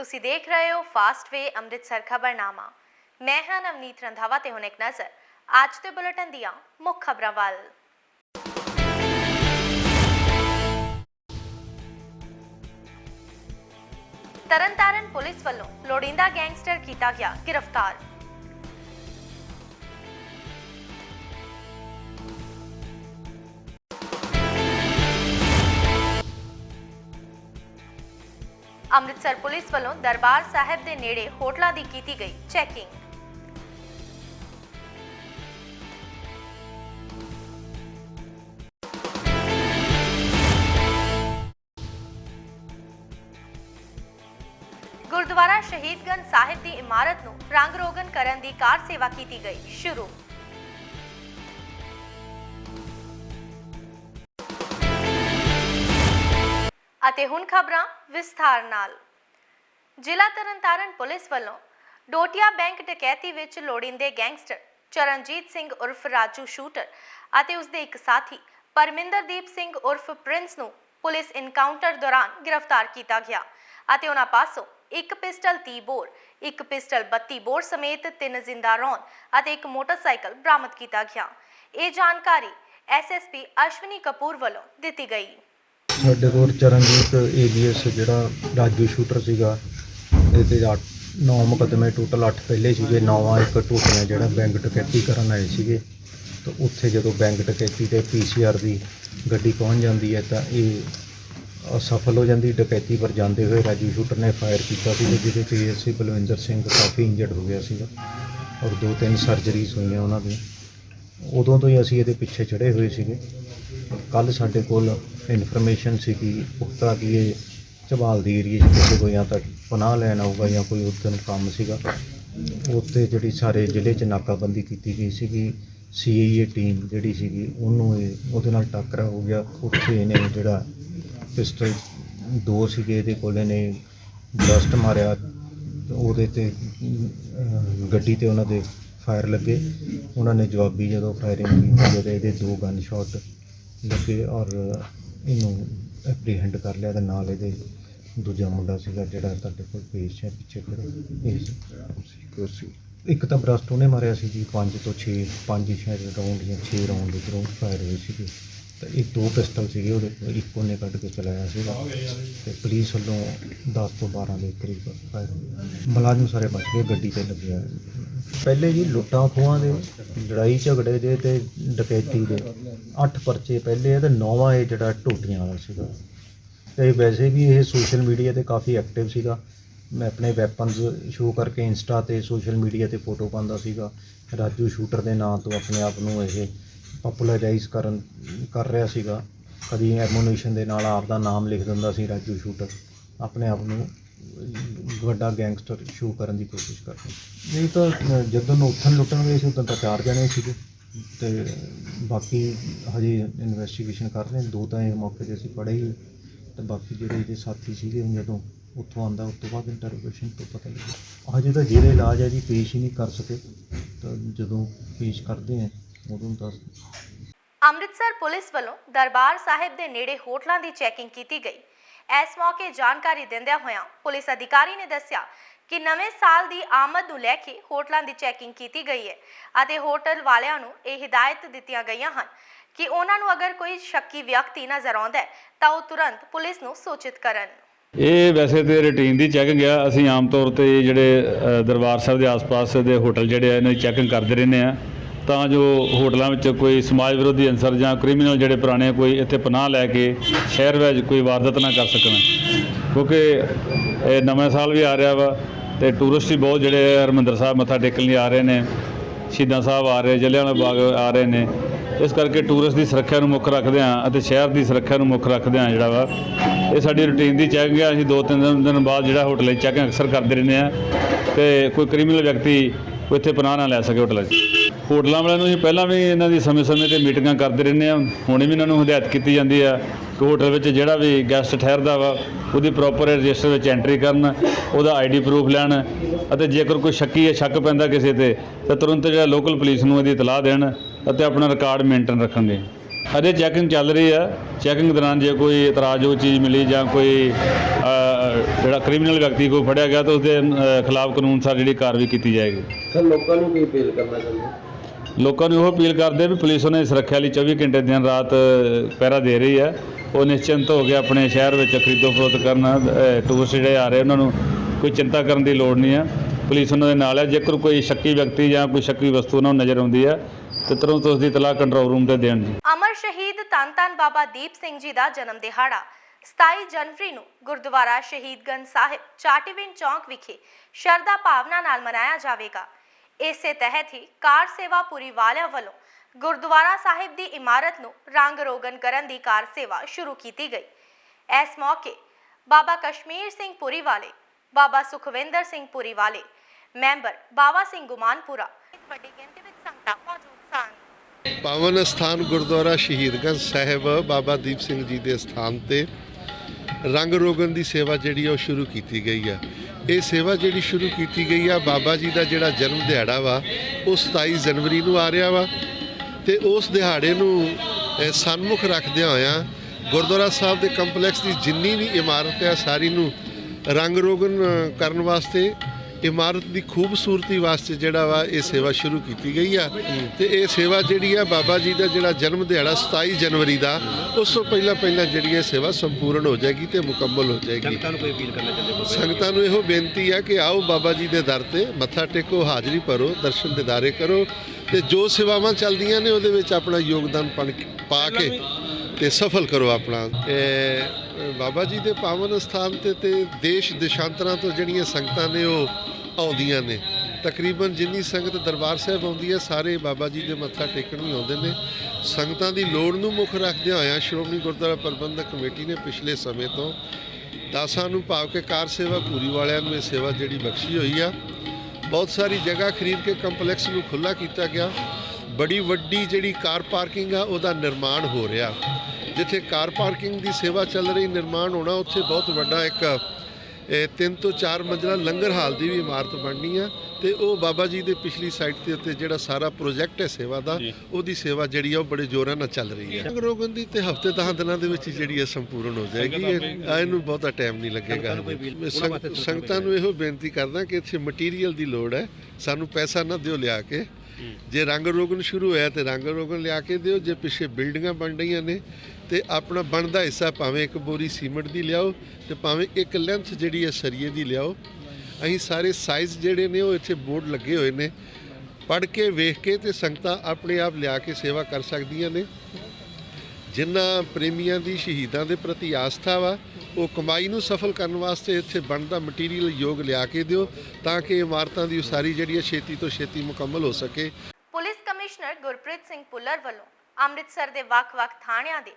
ਸਤਿ ਸ਼੍ਰੀ ਅਕਾਲ ਤੁਸੀਂ ਦੇਖ ਰਹੇ ਹੋ ਫਾਸਟ ਵੇ ਅੰਮ੍ਰਿਤਸਰ ਖਬਰਨਾਮਾ ਮੈਂ ਹਾਂ ਨਵਨੀਤ ਰੰਧਾਵਾ ਤੇ ਹੁਣ ਇੱਕ ਨਜ਼ਰ ਅੱਜ ਦੇ ਬੁਲੇਟਿਨ ਦੀਆਂ ਮੁੱਖ ਖਬਰਾਂ ਵੱਲ ਤਰਨਤਾਰਨ ਪੁਲਿਸ ਵੱਲੋਂ ਲੋੜੀਂਦਾ ਗੈਂਗਸਟਰ ਕੀਤਾ ਗਿਆ ਗ੍ਰਿਫਤਾਰ ਅੰਮ੍ਰਿਤਸਰ ਪੁਲਿਸ ਵੱਲੋਂ ਦਰਬਾਰ ਸਾਹਿਬ ਦੇ ਨੇੜੇ ਹੋਟਲਾਂ ਦੀ ਕੀਤੀ ਗਈ ਚੈਕਿੰਗ। ਗੁਰਦੁਆਰਾ ਸ਼ਹੀਦਗੰਜ ਸਾਹਿਬ ਦੀ ਇਮਾਰਤ ਨੂੰ ਰੰਗ ਰੋਗਨ ਕਰਨ ਦੀ ਕਾਰ ਸੇਵਾ ਕੀਤੀ ਗਈ। ਸ਼ੁਰੂ ਅਤੇ ਹੁਣ ਖਬਰਾਂ ਵਿਸਥਾਰ ਨਾਲ। ਜ਼ਿਲ੍ਹਾ ਤਰਨਤਾਰਨ ਪੁਲਿਸ ਵੱਲੋਂ ਡੋਟੀਆ ਬੈਂਕ ਡਕੈਤੀ ਵਿੱਚ ਲੋੜੀਂਦੇ ਗੈਂਗਸਟਰ ਚਰਨਜੀਤ ਸਿੰਘ ਉਰਫ ਰਾਜੂ ਸ਼ੂਟਰ ਅਤੇ ਉਸਦੇ ਇੱਕ ਸਾਥੀ ਪਰਮਿੰਦਰਦੀਪ ਸਿੰਘ ਉਰਫ ਪ੍ਰਿੰਸ ਨੂੰ ਪੁਲਿਸ ਇਨਕਾਊਂਟਰ ਦੌਰਾਨ ਗ੍ਰਿਫਤਾਰ ਕੀਤਾ ਗਿਆ ਅਤੇ ਉਹਨਾਂ ਪਾਸੋਂ ਇੱਕ ਪਿਸਟਲ 30 ਬੋਰ, ਇੱਕ ਪਿਸਟਲ 32 ਬੋਰ ਸਮੇਤ ਤਿੰਨ ਜ਼ਿੰਦਾ ਰੌਂਦ ਅਤੇ ਇੱਕ ਮੋਟਰਸਾਈਕਲ ਬਰਾਮਦ ਕੀਤਾ ਗਿਆ। ਇਹ ਜਾਣਕਾਰੀ ਐਸਐਸਪੀ ਅਸ਼ਵਨੀ ਕਪੂਰ ਵੱਲੋਂ ਦਿੱਤੀ ਗਈ। ਸਾਡੇ ਕੋਲ ਚਰਨਜੀਤ ਏਬੀਐਸ ਜਿਹੜਾ ਰਾਜੂ ਸ਼ੂਟਰ ਸੀਗਾ, ਇਹਦੇ 8 9 ਮੁਕੱਦਮੇ ਟੋਟਲ 8 ਪਹਿਲੇ ਸੀਗੇ, ਨੌਵਾਂ ਇੱਕ ਟੋਟੀਆਂ ਜਿਹੜਾ ਬੈਂਕ ਡਕੈਤੀ ਕਰਨ ਆਏ ਸੀਗੇ। ਤਾਂ ਉੱਥੇ ਜਦੋਂ ਬੈਂਕ ਡਕੈਤੀ ਤੇ ਪੀਸੀਆਰ ਦੀ ਗੱਡੀ ਪਹੁੰਚ ਜਾਂਦੀ ਹੈ, ਤਾਂ ਇਹ ਅਸਫਲ ਹੋ ਜਾਂਦੀ, ਡਕੈਤੀ ਪਰ ਜਾਂਦੇ ਹੋਏ ਰਾਜੂ ਸ਼ੂਟਰ ਨੇ ਫਾਇਰ ਕੀਤਾ ਸੀ, ਜਿਹਦੇ ਤੇ ਏਐਸਸੀ ਬਲਵਿੰਦਰ ਸਿੰਘ ਕਾਫੀ ਇੰਜਰਡ ਹੋ ਗਿਆ ਸੀਗਾ ਔਰ ਦੋ ਤਿੰਨ ਸਰਜਰੀਜ਼ ਹੋਈਆਂ ਉਹਨਾਂ ਦੀਆਂ। ਉਦੋਂ ਤੋਂ ਹੀ ਅਸੀਂ ਇਹਦੇ ਪਿੱਛੇ ਚੜੇ ਹੋਏ ਸੀਗੇ। ਕੱਲ ਸਾਡੇ ਕੋਲ ਇਨਫੋਰਮੇਸ਼ਨ ਸੀਗੀ ਪੁਖਤਾ ਕਿ ਇਹ ਝਬਾਲ ਦੀ ਏਰੀਏ 'ਚ ਕਿਸੇ ਕੋਈ ਜਾਂ ਤਾਂ ਪਨਾਹ ਲੈਣ ਆਊਗਾ ਜਾਂ ਕੋਈ ਉਦੋਂ ਕੰਮ ਸੀਗਾ। ਉੱਥੇ ਜਿਹੜੀ ਸਾਰੇ ਜ਼ਿਲ੍ਹੇ 'ਚ ਨਾਕਾਬੰਦੀ ਕੀਤੀ ਗਈ ਸੀਗੀ। ਸੀਏਏ ਟੀਮ ਜਿਹੜੀ ਸੀਗੀ, ਉਹਨੂੰ ਇਹ ਉਹਦੇ ਨਾਲ ਟੱਕਰਾ ਹੋ ਗਿਆ। ਉੱਥੇ ਇਹਨੇ ਜਿਹੜਾ ਪਿਸਟਲ ਦੋ ਸੀਗੇ, ਇਹਦੇ ਕੋਲ ਇਹਨੇ ਬਸਟ ਮਾਰਿਆ। ਉਹਦੇ ਤੇ ਗੱਡੀ ਤੇ ਉਹਨਾਂ ਦੇ ਫਾਇਰ ਲੱਗੇ। ਉਹਨਾਂ ਨੇ ਜਵਾਬੀ ਜਦੋਂ ਫਾਇਰਿੰਗ ਕੀਤੀ, ਉਹਦੇ ਇਹਦੇ ਦੋ ਗਨ ਸ਼ਾਟ ਲੱਗੇ ਔਰ ਇਹਨੂੰ ਐਪਰੀਹੈਂਡ ਕਰ ਲਿਆ ਤੇ ਨਾਲ ਇਹਦੇ ਦੂਜਾ ਮੁੰਡਾ ਸੀਗਾ ਜਿਹੜਾ ਤੁਹਾਡੇ ਕੋਲ ਪੇਸ਼ ਹੈ ਪਿੱਛੇ ਫਿਰ ਇਹ ਸੀ। ਇੱਕ ਤਾਂ ਬਰਸਟ ਉਹਨੇ ਮਾਰਿਆ ਸੀ ਜੀ 5 ਤੋਂ 6 5 ਸ਼ਾਇਦ ਰਾਉਂਡ ਜਾਂ 6 ਰਾਉਂਡ ਇਧਰੋਂ ਫਾਇਰ ਹੋਏ ਸੀਗੇ। ਤਾਂ ਇਹ ਦੋ ਪਿਸਟਲ ਸੀਗੇ ਉਹਦੇ ਕੋਲ, ਇੱਕ ਉਹਨੇ ਕੱਢ ਕੇ ਚਲਾਇਆ ਸੀਗਾ। ਤੇ ਪੁਲਿਸ ਵੱਲੋਂ 10 ਤੋਂ 12 ਦੇ ਕਰੀਬ ਫਾਇਰ ਮੁਲਾਜ਼ਮ ਸਾਰੇ ਬਚ ਗਏ, ਗੱਡੀ ਤੇ ਲੱਗਿਆ। ਪਹਿਲੇ ਜੀ ਲੁੱਟਾਂ ਖੋਹਾਂ ਦੇ, ਲੜਾਈ ਝਗੜੇ ਦੇ ਤੇ ਡਕੈਤੀ ਦੇ। ਅੱਠ ਪਰਚੇ ਪਹਿਲੇ ਆ ਤੇ ਨੌਵਾਂ ਇਹ ਜਿਹੜਾ ਟੋਟੀਆਂ ਵਾਲਾ ਸੀਗਾ। ਤੇ ਵੈਸੇ ਵੀ ਇਹ ਸੋਸ਼ਲ ਮੀਡੀਆ ਤੇ ਕਾਫੀ ਐਕਟਿਵ ਸੀਗਾ। ਮੈਂ ਆਪਣੇ ਵੈਪਨਸ ਸ਼ੋਅ ਕਰਕੇ ਇੰਸਟਾ ਤੇ ਸੋਸ਼ਲ ਮੀਡੀਆ ਤੇ ਫੋਟੋ ਪਾਉਂਦਾ ਸੀਗਾ। ਰਾਜੂ ਸ਼ੂਟਰ ਦੇ ਨਾਂ ਤੋਂ ਆਪਣੇ ਆਪ ਨੂੰ ਇਹ ਪਪੂਲਰਾਈਜ਼ ਕਰਨ ਕਰ ਰਿਹਾ ਸੀਗਾ। ਕਦੀ ਐਮੋਨੇਸ਼ਨ ਦੇ ਨਾਲ ਆਪ ਦਾ ਨਾਮ ਲਿਖ ਦਿੰਦਾ ਸੀ ਰਾਜੂ ਸ਼ੂਟਰ ਆਪਣੇ ਆਪ ਨੂੰ ਵੱਡਾ ਗੈਂਗਸਟਰ ਸ਼ੋਅ ਕਰਨ ਦੀ ਕੋਸ਼ਿਸ਼ ਕਰਦਾ ਨਹੀਂ ਤਾਂ ਅ, ਜਦੋਂ ਨੂੰ ਉੱਥਣ ਲੁੱਟਣ ਗਏ ਸੀ ਉਦੋਂ ਤਾਂ ਚਾਰ ਜਣੇ ਸੀਗੇ। ਤੇ ਬਾਕੀ ਹਜੇ ਇਨਵੈਸਟੀਗੇਸ਼ਨ ਕਰ ਰਹੇ ਦੋ ਤਾਂ ਇਹ ਮੌਕੇ ਤੇ ਅਸੀਂ ਫੜੇ ਹੀ ਤੇ ਬਾਕੀ ਜਿਹੜੇ ਇਹਦੇ ਸਾਥੀ ਸੀਗੇ ਜਦੋਂ ਉੱਥੋਂ ਆਂਦਾ ਉਸ ਤੋਂ ਬਾਅਦ ਇੰਟਰੋਗੇਸ਼ਨ ਤੋਂ ਪਤਾ ਲੱਗਿਆ। ਹਜੇ ਤਾਂ ਜਿਹੜੇ ਇਲਾਜ ਹੈ ਜੀ ਪੇਸ਼ ਹੀ ਨਹੀਂ ਕਰ ਸਕੇ। ਤਾਂ ਜਦੋਂ ਪੇਸ਼ ਕਰਦੇ ਆ ਉਦੋਂ ਦੱਸ ਅੰਮ੍ਰਿਤਸਰ ਪੁਲਿਸ ਵੱਲੋਂ ਦਰਬਾਰ ਸਾਹਿਬ ਦੇ ਨੇੜੇ ਹੋਟਲਾਂ ਦੀ ਚੈਕਿੰਗ ਕੀਤੀ ਗਈ। ਇਸ ਮੌਕੇ ਜਾਣਕਾਰੀ ਦਿੰਦਿਆਂ ਹੋਇਆਂ ਪੁਲਿਸ ਅਧਿਕਾਰੀ ਨੇ ਦੱਸਿਆ ਕਿ ਨਵੇਂ ਸਾਲ ਦੀ ਆਮਦ ਨੂੰ ਲੈ ਕੇ ਹੋਟਲਾਂ ਦੀ ਚੈਕਿੰਗ ਕੀਤੀ ਗਈ ਹੈ ਅਤੇ ਹੋਟਲ ਵਾਲਿਆਂ ਨੂੰ ਇਹ ਹਦਾਇਤ ਦਿੱਤੀਆਂ ਗਈਆਂ ਹਨ ਕਿ ਉਹਨਾਂ ਨੂੰ ਅਗਰ ਕੋਈ ਸ਼ੱਕੀ ਵਿਅਕਤੀ ਨਜ਼ਰ ਆਉਂਦਾ ਹੈ ਤਾਂ ਉਹ ਤੁਰੰਤ ਪੁਲਿਸ ਨੂੰ ਸੂਚਿਤ ਕਰਨ। ਇਹ ਵੈਸੇ ਤੇ ਰੂਟੀਨ ਦੀ ਚੈਕਿੰਗ ਆ। ਅਸੀਂ ਆਮ ਤੌਰ ਤੇ ਜਿਹੜੇ ਦਰਬਾਰ ਸਾਹਿਬ ਦੇ ਆਸ-ਪਾਸ ਦੇ ਹੋਟਲ ਜਿਹੜੇ ਆ ਇਹਨਾਂ ਦੀ ਚੈਕਿੰਗ ਕਰਦੇ ਰਹਿੰਦੇ ਆ। ਤਾਂ ਜੋ ਹੋਟਲਾਂ ਵਿੱਚ ਕੋਈ ਸਮਾਜ ਵਿਰੋਧੀ ਅਨਸਰ ਜਾਂ ਕ੍ਰਿਮੀਨਲ ਜਿਹੜੇ ਪੁਰਾਣੇ ਕੋਈ ਇੱਥੇ ਪਨਾਹ ਲੈ ਕੇ ਸ਼ਹਿਰ ਵਿੱਚ ਕੋਈ ਵਾਰਦਾਤ ਨਾ ਕਰ ਸਕਣ। ਕਿਉਂਕਿ ਇਹ ਨਵਾਂ ਸਾਲ ਵੀ ਆ ਰਿਹਾ ਵਾ ਤੇ ਟੂਰਿਸਟ ਵੀ ਬਹੁਤ ਜਿਹੜੇ ਹਰਿਮੰਦਰ ਸਾਹਿਬ ਮੱਥਾ ਟੇਕਣ ਲਈ ਆ ਰਹੇ ਨੇ, ਸ਼ਹੀਦਾਂ ਸਾਹਿਬ ਆ ਰਹੇ ਜਲਿਆਂਵਾਲਾ ਬਾਗ ਆ ਰਹੇ ਨੇ। ਇਸ ਕਰਕੇ ਟੂਰਿਸਟ ਦੀ ਸੁਰੱਖਿਆ ਨੂੰ ਮੁੱਖ ਰੱਖਦੇ ਹਾਂ ਅਤੇ ਸ਼ਹਿਰ ਦੀ ਸੁਰੱਖਿਆ ਨੂੰ ਮੁੱਖ ਰੱਖਦੇ ਹਾਂ ਜਿਹੜਾ ਵਾ। ਇਹ ਸਾਡੀ ਰੁਟੀਨ ਦੀ ਚੈਕਿੰਗ ਆ ਅਸੀਂ ਦੋ ਤਿੰਨ ਦਿਨ ਬਾਅਦ ਜਿਹੜਾ ਹੋਟਲ 'ਚ ਚੈਕਿੰਗ ਅਕਸਰ ਕਰਦੇ ਰਹਿੰਦੇ ਆ ਤੇ ਕੋਈ ਕ੍ਰਿਮੀਨਲ ਵਿਅਕਤੀ ਇੱਥੇ ਪਨਾਹ ਨਾ ਲੈ ਸਕੇ ਹੋਟਲ 'ਚ ਹੋਟਲਾਂ ਵਾਲਿਆਂ ਨੂੰ ਅਸੀਂ ਪਹਿਲਾਂ ਵੀ ਇਹਨਾਂ ਦੀ ਸਮੇਂ-ਸਮੇਂ ਤੇ ਮੀਟਿੰਗਾਂ ਕਰਦੇ ਰਹਿੰਦੇ ਆ ਹੁਣੇ ਵੀ ਇਹਨਾਂ ਨੂੰ ਹਦਾਇਤ ਕੀਤੀ ਜਾਂਦੀ ਆ ਕਿ ਹੋਟਲ ਵਿੱਚ ਜਿਹੜਾ ਵੀ ਗੈਸਟ ਠਹਿਰਦਾ ਵਾ ਉਹਦੀ ਪ੍ਰੋਪਰ ਰਜਿਸਟਰ ਵਿੱਚ ਐਂਟਰੀ ਕਰਨ ਉਹਦਾ ਆਈਡੀ ਪ੍ਰੂਫ ਲੈਣ ਅਤੇ ਜੇਕਰ ਕੋਈ ਸ਼ੱਕੀ ਹੈ ਸ਼ੱਕ ਪੈਂਦਾ ਕਿਸੇ ਤੇ ਤਾਂ ਤੁਰੰਤ ਜਿਹੜਾ ਲੋਕਲ ਪੁਲਿਸ ਨੂੰ ਇਹਦੀ ਇਤਲਾਹ ਦੇਣ ਅਤੇ ਆਪਣਾ ਰਿਕਾਰਡ ਮੇਨਟੇਨ ਰੱਖਣ ਦੇ। ਅਜੇ ਚੈਕਿੰਗ ਚੱਲ ਰਹੀ ਹੈ ਚੈਕਿੰਗ ਦੌਰਾਨ ਜੇ ਕੋਈ ਇਤਰਾਜ਼ਯੋਗ ਚੀਜ਼ ਮਿਲੀ ਜਾਂ ਕੋਈ ਜਿਹੜਾ ਕ੍ਰਿਮੀਨਲ ਵਿਅਕਤੀ ਕੋਈ ਫੜਿਆ ਗਿਆ ਤਾਂ ਉਸਦੇ ਅ, ਖਿਲਾਫ ਕਾਨੂੰਨ ਅਨੁਸਾਰ ਜਿਹੜੀ ਕਾਰਵਾਈ ਕੀਤੀ ਜਾਏਗੀ। ਸਰ ਲੋਕਾਂ ਨੂੰ ਕੀ ਅਪੀਲ ਕਰਨਾ ਚਾਹੁੰਦੇ ਲੋਕਾਂ ਨੂੰ ਉਹ ਅਪੀਲ ਕਰਦੇ ਵੀ ਪੁਲਿਸ ਉਹਨੇ ਸੁਰੱਖਿਆ ਲਈ 24 ਘੰਟੇ ਦਿਨ ਰਾਤ ਪਹਿਰਾ ਦੇ ਰਹੀ ਹੈ ਉਹ ਨਿਸ਼ਚਿੰਤ ਹੋ ਕੇ ਆਪਣੇ ਸ਼ਹਿਰ ਵਿੱਚ ਖਰੀਦੋ ਫਰੋਖਤ ਕਰਨ ਟੂਰਿਸਟ ਜਿਹੜੇ ਆ ਰਹੇ ਉਹਨਾਂ ਨੂੰ ਕੋਈ ਚਿੰਤਾ ਕਰਨ ਦੀ ਲੋੜ ਨਹੀਂ ਹੈ ਪੁਲਿਸ ਉਹਨਾਂ ਦੇ ਨਾਲ ਹੈ ਜੇਕਰ ਕੋਈ ਸ਼ੱਕੀ ਵਿਅਕਤੀ ਜਾਂ ਕੋਈ ਸ਼ੱਕੀ ਵਸਤੂ ਉਹਨਾਂ ਨੂੰ ਨਜ਼ਰ ਆਉਂਦੀ ਹੈ ਤੇ ਤੁਰੰਤ ਉਸ ਦੀ ਇਤਲਾਹ ਕੰਟਰੋਲ ਰੂਮ ਤੇ ਦੇਣ ਜੀ। ਅਮਰ ਸ਼ਹੀਦ ਧੰਨ ਬਾਬਾ ਦੀਪ ਸਿੰਘ ਜੀ ਦਾ ਜਨਮ ਦਿਹਾੜਾ। 27 ਜਨਵਰੀ ਨੂੰ ਗੁਰਦੁਆਰਾ ਸ਼ਹੀਦਗੰਜ ਸਾਹਿਬ, ਚਾਟੀਵਿੰਡ ਚੌਂਕ ਵਿਖੇ ਸ਼ਰਧਾ ਭਾਵਨਾ ਨਾਲ ਮਨਾਇਆ ਜਾਵੇਗਾ। ਇਸੇ ਤਹਿਤ ਹੀ ਕਾਰ ਸੇਵਾ ਪੂਰੀ ਵਾਲਿਆਂ ਵੱਲੋਂ ਗੁਰਦੁਆਰਾ ਸਾਹਿਬ ਦੀ ਇਮਾਰਤ ਨੂੰ ਰੰਗ ਰੋਗਨ ਕਰਨ ਦੀ ਕਾਰ ਸੇਵਾ ਸ਼ੁਰੂ ਕੀਤੀ ਗਈ। ਇਸ ਮੌਕੇ ਬਾਬਾ ਕਸ਼ਮੀਰ ਸਿੰਘ ਪੁਰੀ ਵਾਲੇ, ਬਾਬਾ ਸੁਖਵਿੰਦਰ ਸਿੰਘ ਪੁਰੀ ਵਾਲੇ, ਮੈਂਬਰ ਬਾਵਾ ਸਿੰਘ ਗੁਮਾਨਪੁਰਾ, ਵੱਡੀ ਗਿਣਤੀ ਵਿੱਚ ਸੰਗਤਾਂ ਮੌਜੂਦ ਸਨ। ਪਾਵਨ ਸਥਾਨ ਗੁਰਦੁਆਰਾ ਸ਼ਹੀਦਗੰਜ ਸਾਹਿਬ, ਬਾਬਾ ਦੀਪ ਸਿੰਘ ਜੀ ਦੇ ਸਥਾਨ ਤੇ ਰੰਗ ਰੋਗਨ ਦੀ ਸੇਵਾ ਜਿਹੜੀ ਉਹ ਸ਼ੁਰੂ ਕੀਤੀ ਗਈ ਹੈ ਇਹ ਸੇਵਾ ਜਿਹੜੀ ਸ਼ੁਰੂ ਕੀਤੀ ਗਈ ਆ ਬਾਬਾ ਜੀ ਦਾ ਜਿਹੜਾ ਜਨਮ ਦਿਹਾੜਾ ਵਾ ਉਹ 27 ਜਨਵਰੀ ਨੂੰ ਆ ਰਿਹਾ ਵਾ। ਤੇ ਉਸ ਦਿਹਾੜੇ ਨੂੰ ਅਹ, ਸਨਮੁਖ ਰੱਖਦਿਆਂ ਹੋਇਆਂ ਗੁਰਦੁਆਰਾ ਸਾਹਿਬ ਦੇ ਕੰਪਲੈਕਸ ਦੀ ਜਿੰਨੀ ਵੀ ਇਮਾਰਤ ਆ ਸਾਰੀ ਨੂੰ ਰੰਗ ਰੋਗਨ ਕਰਨ ਵਾਸਤੇ ਇਮਾਰਤ ਦੀ ਖੂਬਸੂਰਤੀ ਵਾਸਤੇ ਜਿਹੜਾ ਵਾ ਇਹ ਸੇਵਾ ਸ਼ੁਰੂ ਕੀਤੀ ਗਈ ਆ। ਤੇ ਇਹ ਸੇਵਾ ਜਿਹੜੀ ਆ ਬਾਬਾ ਜੀ ਦਾ ਜਿਹੜਾ ਜਨਮ ਦਿਹਾੜਾ 27 ਜਨਵਰੀ ਦਾ ਉਸ ਤੋਂ ਪਹਿਲਾਂ ਪਹਿਲਾਂ ਜਿਹੜੀ ਇਹ ਸੇਵਾ ਸੰਪੂਰਨ ਹੋ ਜਾਏਗੀ ਤੇ ਮੁਕੰਮਲ ਹੋ ਜਾਏਗੀ। ਨੂੰ ਕੋਈ ਅਪੀਲ ਕਰਨਾ ਚਾਹੁੰਦੇ ਸੰਗਤਾਂ ਨੂੰ ਇਹੋ ਬੇਨਤੀ ਆ ਕਿ ਆਓ ਬਾਬਾ ਜੀ ਦੇ ਦਰ ਤੇ ਮੱਥਾ ਟੇਕੋ ਹਾਜ਼ਰੀ ਭਰੋ ਦਰਸ਼ਨ ਦਿਦਾਰੇ ਕਰੋ ਤੇ ਜੋ ਸੇਵਾਵਾਂ ਚੱਲਦੀਆਂ ਨੇ ਉਹਦੇ ਵਿੱਚ ਆਪਣਾ ਯੋਗਦਾਨ ਪਾ ਕੇ ਤੇ ਸਫਲ ਕਰੋ ਆਪਣਾ। ਇਹ ਬਾਬਾ ਜੀ ਦੇ ਪਾਵਨ ਸਥਾਨ ਤੇ ਤੇ ਦੇਸ਼ ਦੇਸ਼ਾਂਤਰਾਂ ਤੋਂ ਜਿਹੜੀਆਂ ਸੰਗਤਾਂ ਨੇ ਉਹ ਆਉਂਦੀਆਂ ਨੇ। ਤਕਰੀਬਨ ਜਿੰਨੀ ਸੰਗਤ ਦਰਬਾਰ ਸਾਹਿਬ ਆਉਂਦੀ ਹੈ, ਸਾਰੇ ਬਾਬਾ ਜੀ ਦੇ ਮੱਥਾ ਟੇਕਣ ਵੀ ਆਉਂਦੇ ਨੇ। ਸੰਗਤਾਂ ਦੀ ਲੋੜ ਨੂੰ ਮੁੱਖ ਰੱਖਦਿਆਂ ਹੋਇਆਂ ਸ਼੍ਰੋਮਣੀ ਗੁਰਦੁਆਰਾ ਪ੍ਰਬੰਧਕ ਕਮੇਟੀ ਨੇ ਪਿਛਲੇ ਸਮੇਂ ਤੋਂ ਦਾਸਾਂ ਨੂੰ ਭਾਵ ਕੇ ਕਾਰ ਸੇਵਾ ਪੂਰੀ ਵਾਲਿਆਂ ਨੂੰ ਇਹ ਸੇਵਾ ਜਿਹੜੀ ਬਖਸ਼ੀ ਹੋਈ ਆ। ਬਹੁਤ ਸਾਰੀ ਜਗ੍ਹਾ ਖਰੀਦ ਕੇ ਕੰਪਲੈਕਸ ਨੂੰ ਖੁੱਲਾ ਕੀਤਾ ਗਿਆ। ਬੜੀ ਵੱਡੀ ਜਿਹੜੀ ਕਾਰ ਪਾਰਕਿੰਗ ਆ, ਉਹਦਾ ਨਿਰਮਾਣ ਹੋ ਰਿਹਾ। ਜਿੱਥੇ ਕਾਰ ਪਾਰਕਿੰਗ ਦੀ ਸੇਵਾ ਚੱਲ ਰਹੀ ਨਿਰਮਾਣ ਹੋਣਾ ਉੱਥੇ ਬਹੁਤ ਵੱਡਾ ਇੱਕ ਇਹ ਤਿੰਨ ਤੋਂ ਚਾਰ ਮੰਜ਼ਲਾ ਲੰਗਰ ਹਾਲ ਦੀ ਵੀ ਇਮਾਰਤ ਬਣਨੀ ਆ ਤੇ ਉਹ ਬਾਬਾ ਜੀ ਦੇ ਪਿਛਲੀ ਸਾਈਡ ਤੇ ਉੱਤੇ ਜਿਹੜਾ ਸਾਰਾ ਪ੍ਰੋਜੈਕਟ ਹੈ ਸੇਵਾ ਦਾ ਉਹਦੀ ਸੇਵਾ ਜਿਹੜੀ ਆ ਉਹ ਬੜੇ ਜ਼ੋਰਾਂ ਨਾਲ ਚੱਲ ਰਹੀ ਹੈ। ਰੋਗਨ ਦੀ ਤੇ ਹਫ਼ਤੇ 10 ਦਿਨਾਂ ਦੇ ਵਿੱਚ ਜਿਹੜੀ ਹੈ ਸੰਪੂਰਨ ਹੋ ਜਾਏਗੀ। ਇਹਨੂੰ ਬਹੁਤਾ ਟਾਈਮ ਨਹੀਂ ਲੱਗੇਗਾ ਸੰਗਤਾਂ ਨੂੰ ਇਹੋ ਬੇਨਤੀ ਕਰਦਾ ਕਿ ਇੱਥੇ ਮਟੀਰੀਅਲ ਦੀ ਲੋੜ ਹੈ। ਸਾਨੂੰ ਪੈਸਾ ਨਾ ਦਿਓ ਲਿਆ ਕੇ। ਜੇ ਰੰਗ ਰੋਗਨ ਸ਼ੁਰੂ ਹੋਇਆ ਤੇ ਰੰਗ ਰੋਗਨ ਲਿਆ ਕੇ ਦਿਓ। ਜੇ ਪਿੱਛੇ ਬਿਲਡਿੰਗਾਂ ਬਣ ਰਹੀਆਂ ਨੇ ਤੇ ਆਪਣਾ ਬਣਦਾ ਹਿੱਸਾ ਭਾਵੇਂ ਇੱਕ ਬੋਰੀ ਸੀਮੈਂਟ ਦੀ ਲਿਆਓ ਤੇ ਭਾਵੇਂ ਇੱਕ ਲੈਂਥ ਜਿਹੜੀ ਹੈ ਸਰੀਏ ਦੀ ਲਿਆਓ। ਅਸੀਂ ਸਾਰੇ ਸਾਈਜ਼ ਜਿਹੜੇ ਨੇ ਉਹ ਇੱਥੇ ਬੋਰਡ ਲੱਗੇ ਹੋਏ ਨੇ। ਪੜ੍ਹ ਕੇ, ਵੇਖ ਕੇ ਤੇ ਸੰਗਤਾਂ ਆਪਣੇ ਆਪ ਲਿਆ ਕੇ ਸੇਵਾ ਕਰ ਸਕਦੀਆਂ ਨੇ। ਜਿਨ੍ਹਾਂ ਪ੍ਰੇਮੀਆਂ ਦੀ ਸ਼ਹੀਦਾਂ ਦੇ ਪ੍ਰਤੀ ਆਸਥਾ ਵਾ, ਉਹ ਕਮਾਈ ਨੂੰ ਸਫਲ ਕਰਨ ਵਾਸਤੇ ਇੱਥੇ ਬਣਦਾ ਮਟੀਰੀਅਲ ਯੋਗ ਲਿਆ ਕੇ ਦਿਓ ਤਾਂ ਕਿ ਇਮਾਰਤਾਂ ਦੀ ਉਸਾਰੀ ਜਿਹੜੀ ਹੈ ਛੇਤੀ ਤੋਂ ਛੇਤੀ ਮੁਕੰਮਲ ਹੋ ਸਕੇ। ਪੁਲਿਸ ਕਮਿਸ਼ਨਰ ਗੁਰਪ੍ਰੀਤ ਸਿੰਘ ਪੁੱਲਰ ਵੱਲੋਂ ਅੰਮ੍ਰਿਤਸਰ ਦੇ ਵੱਖ-ਵੱਖ ਥਾਣਿਆਂ ਦੇ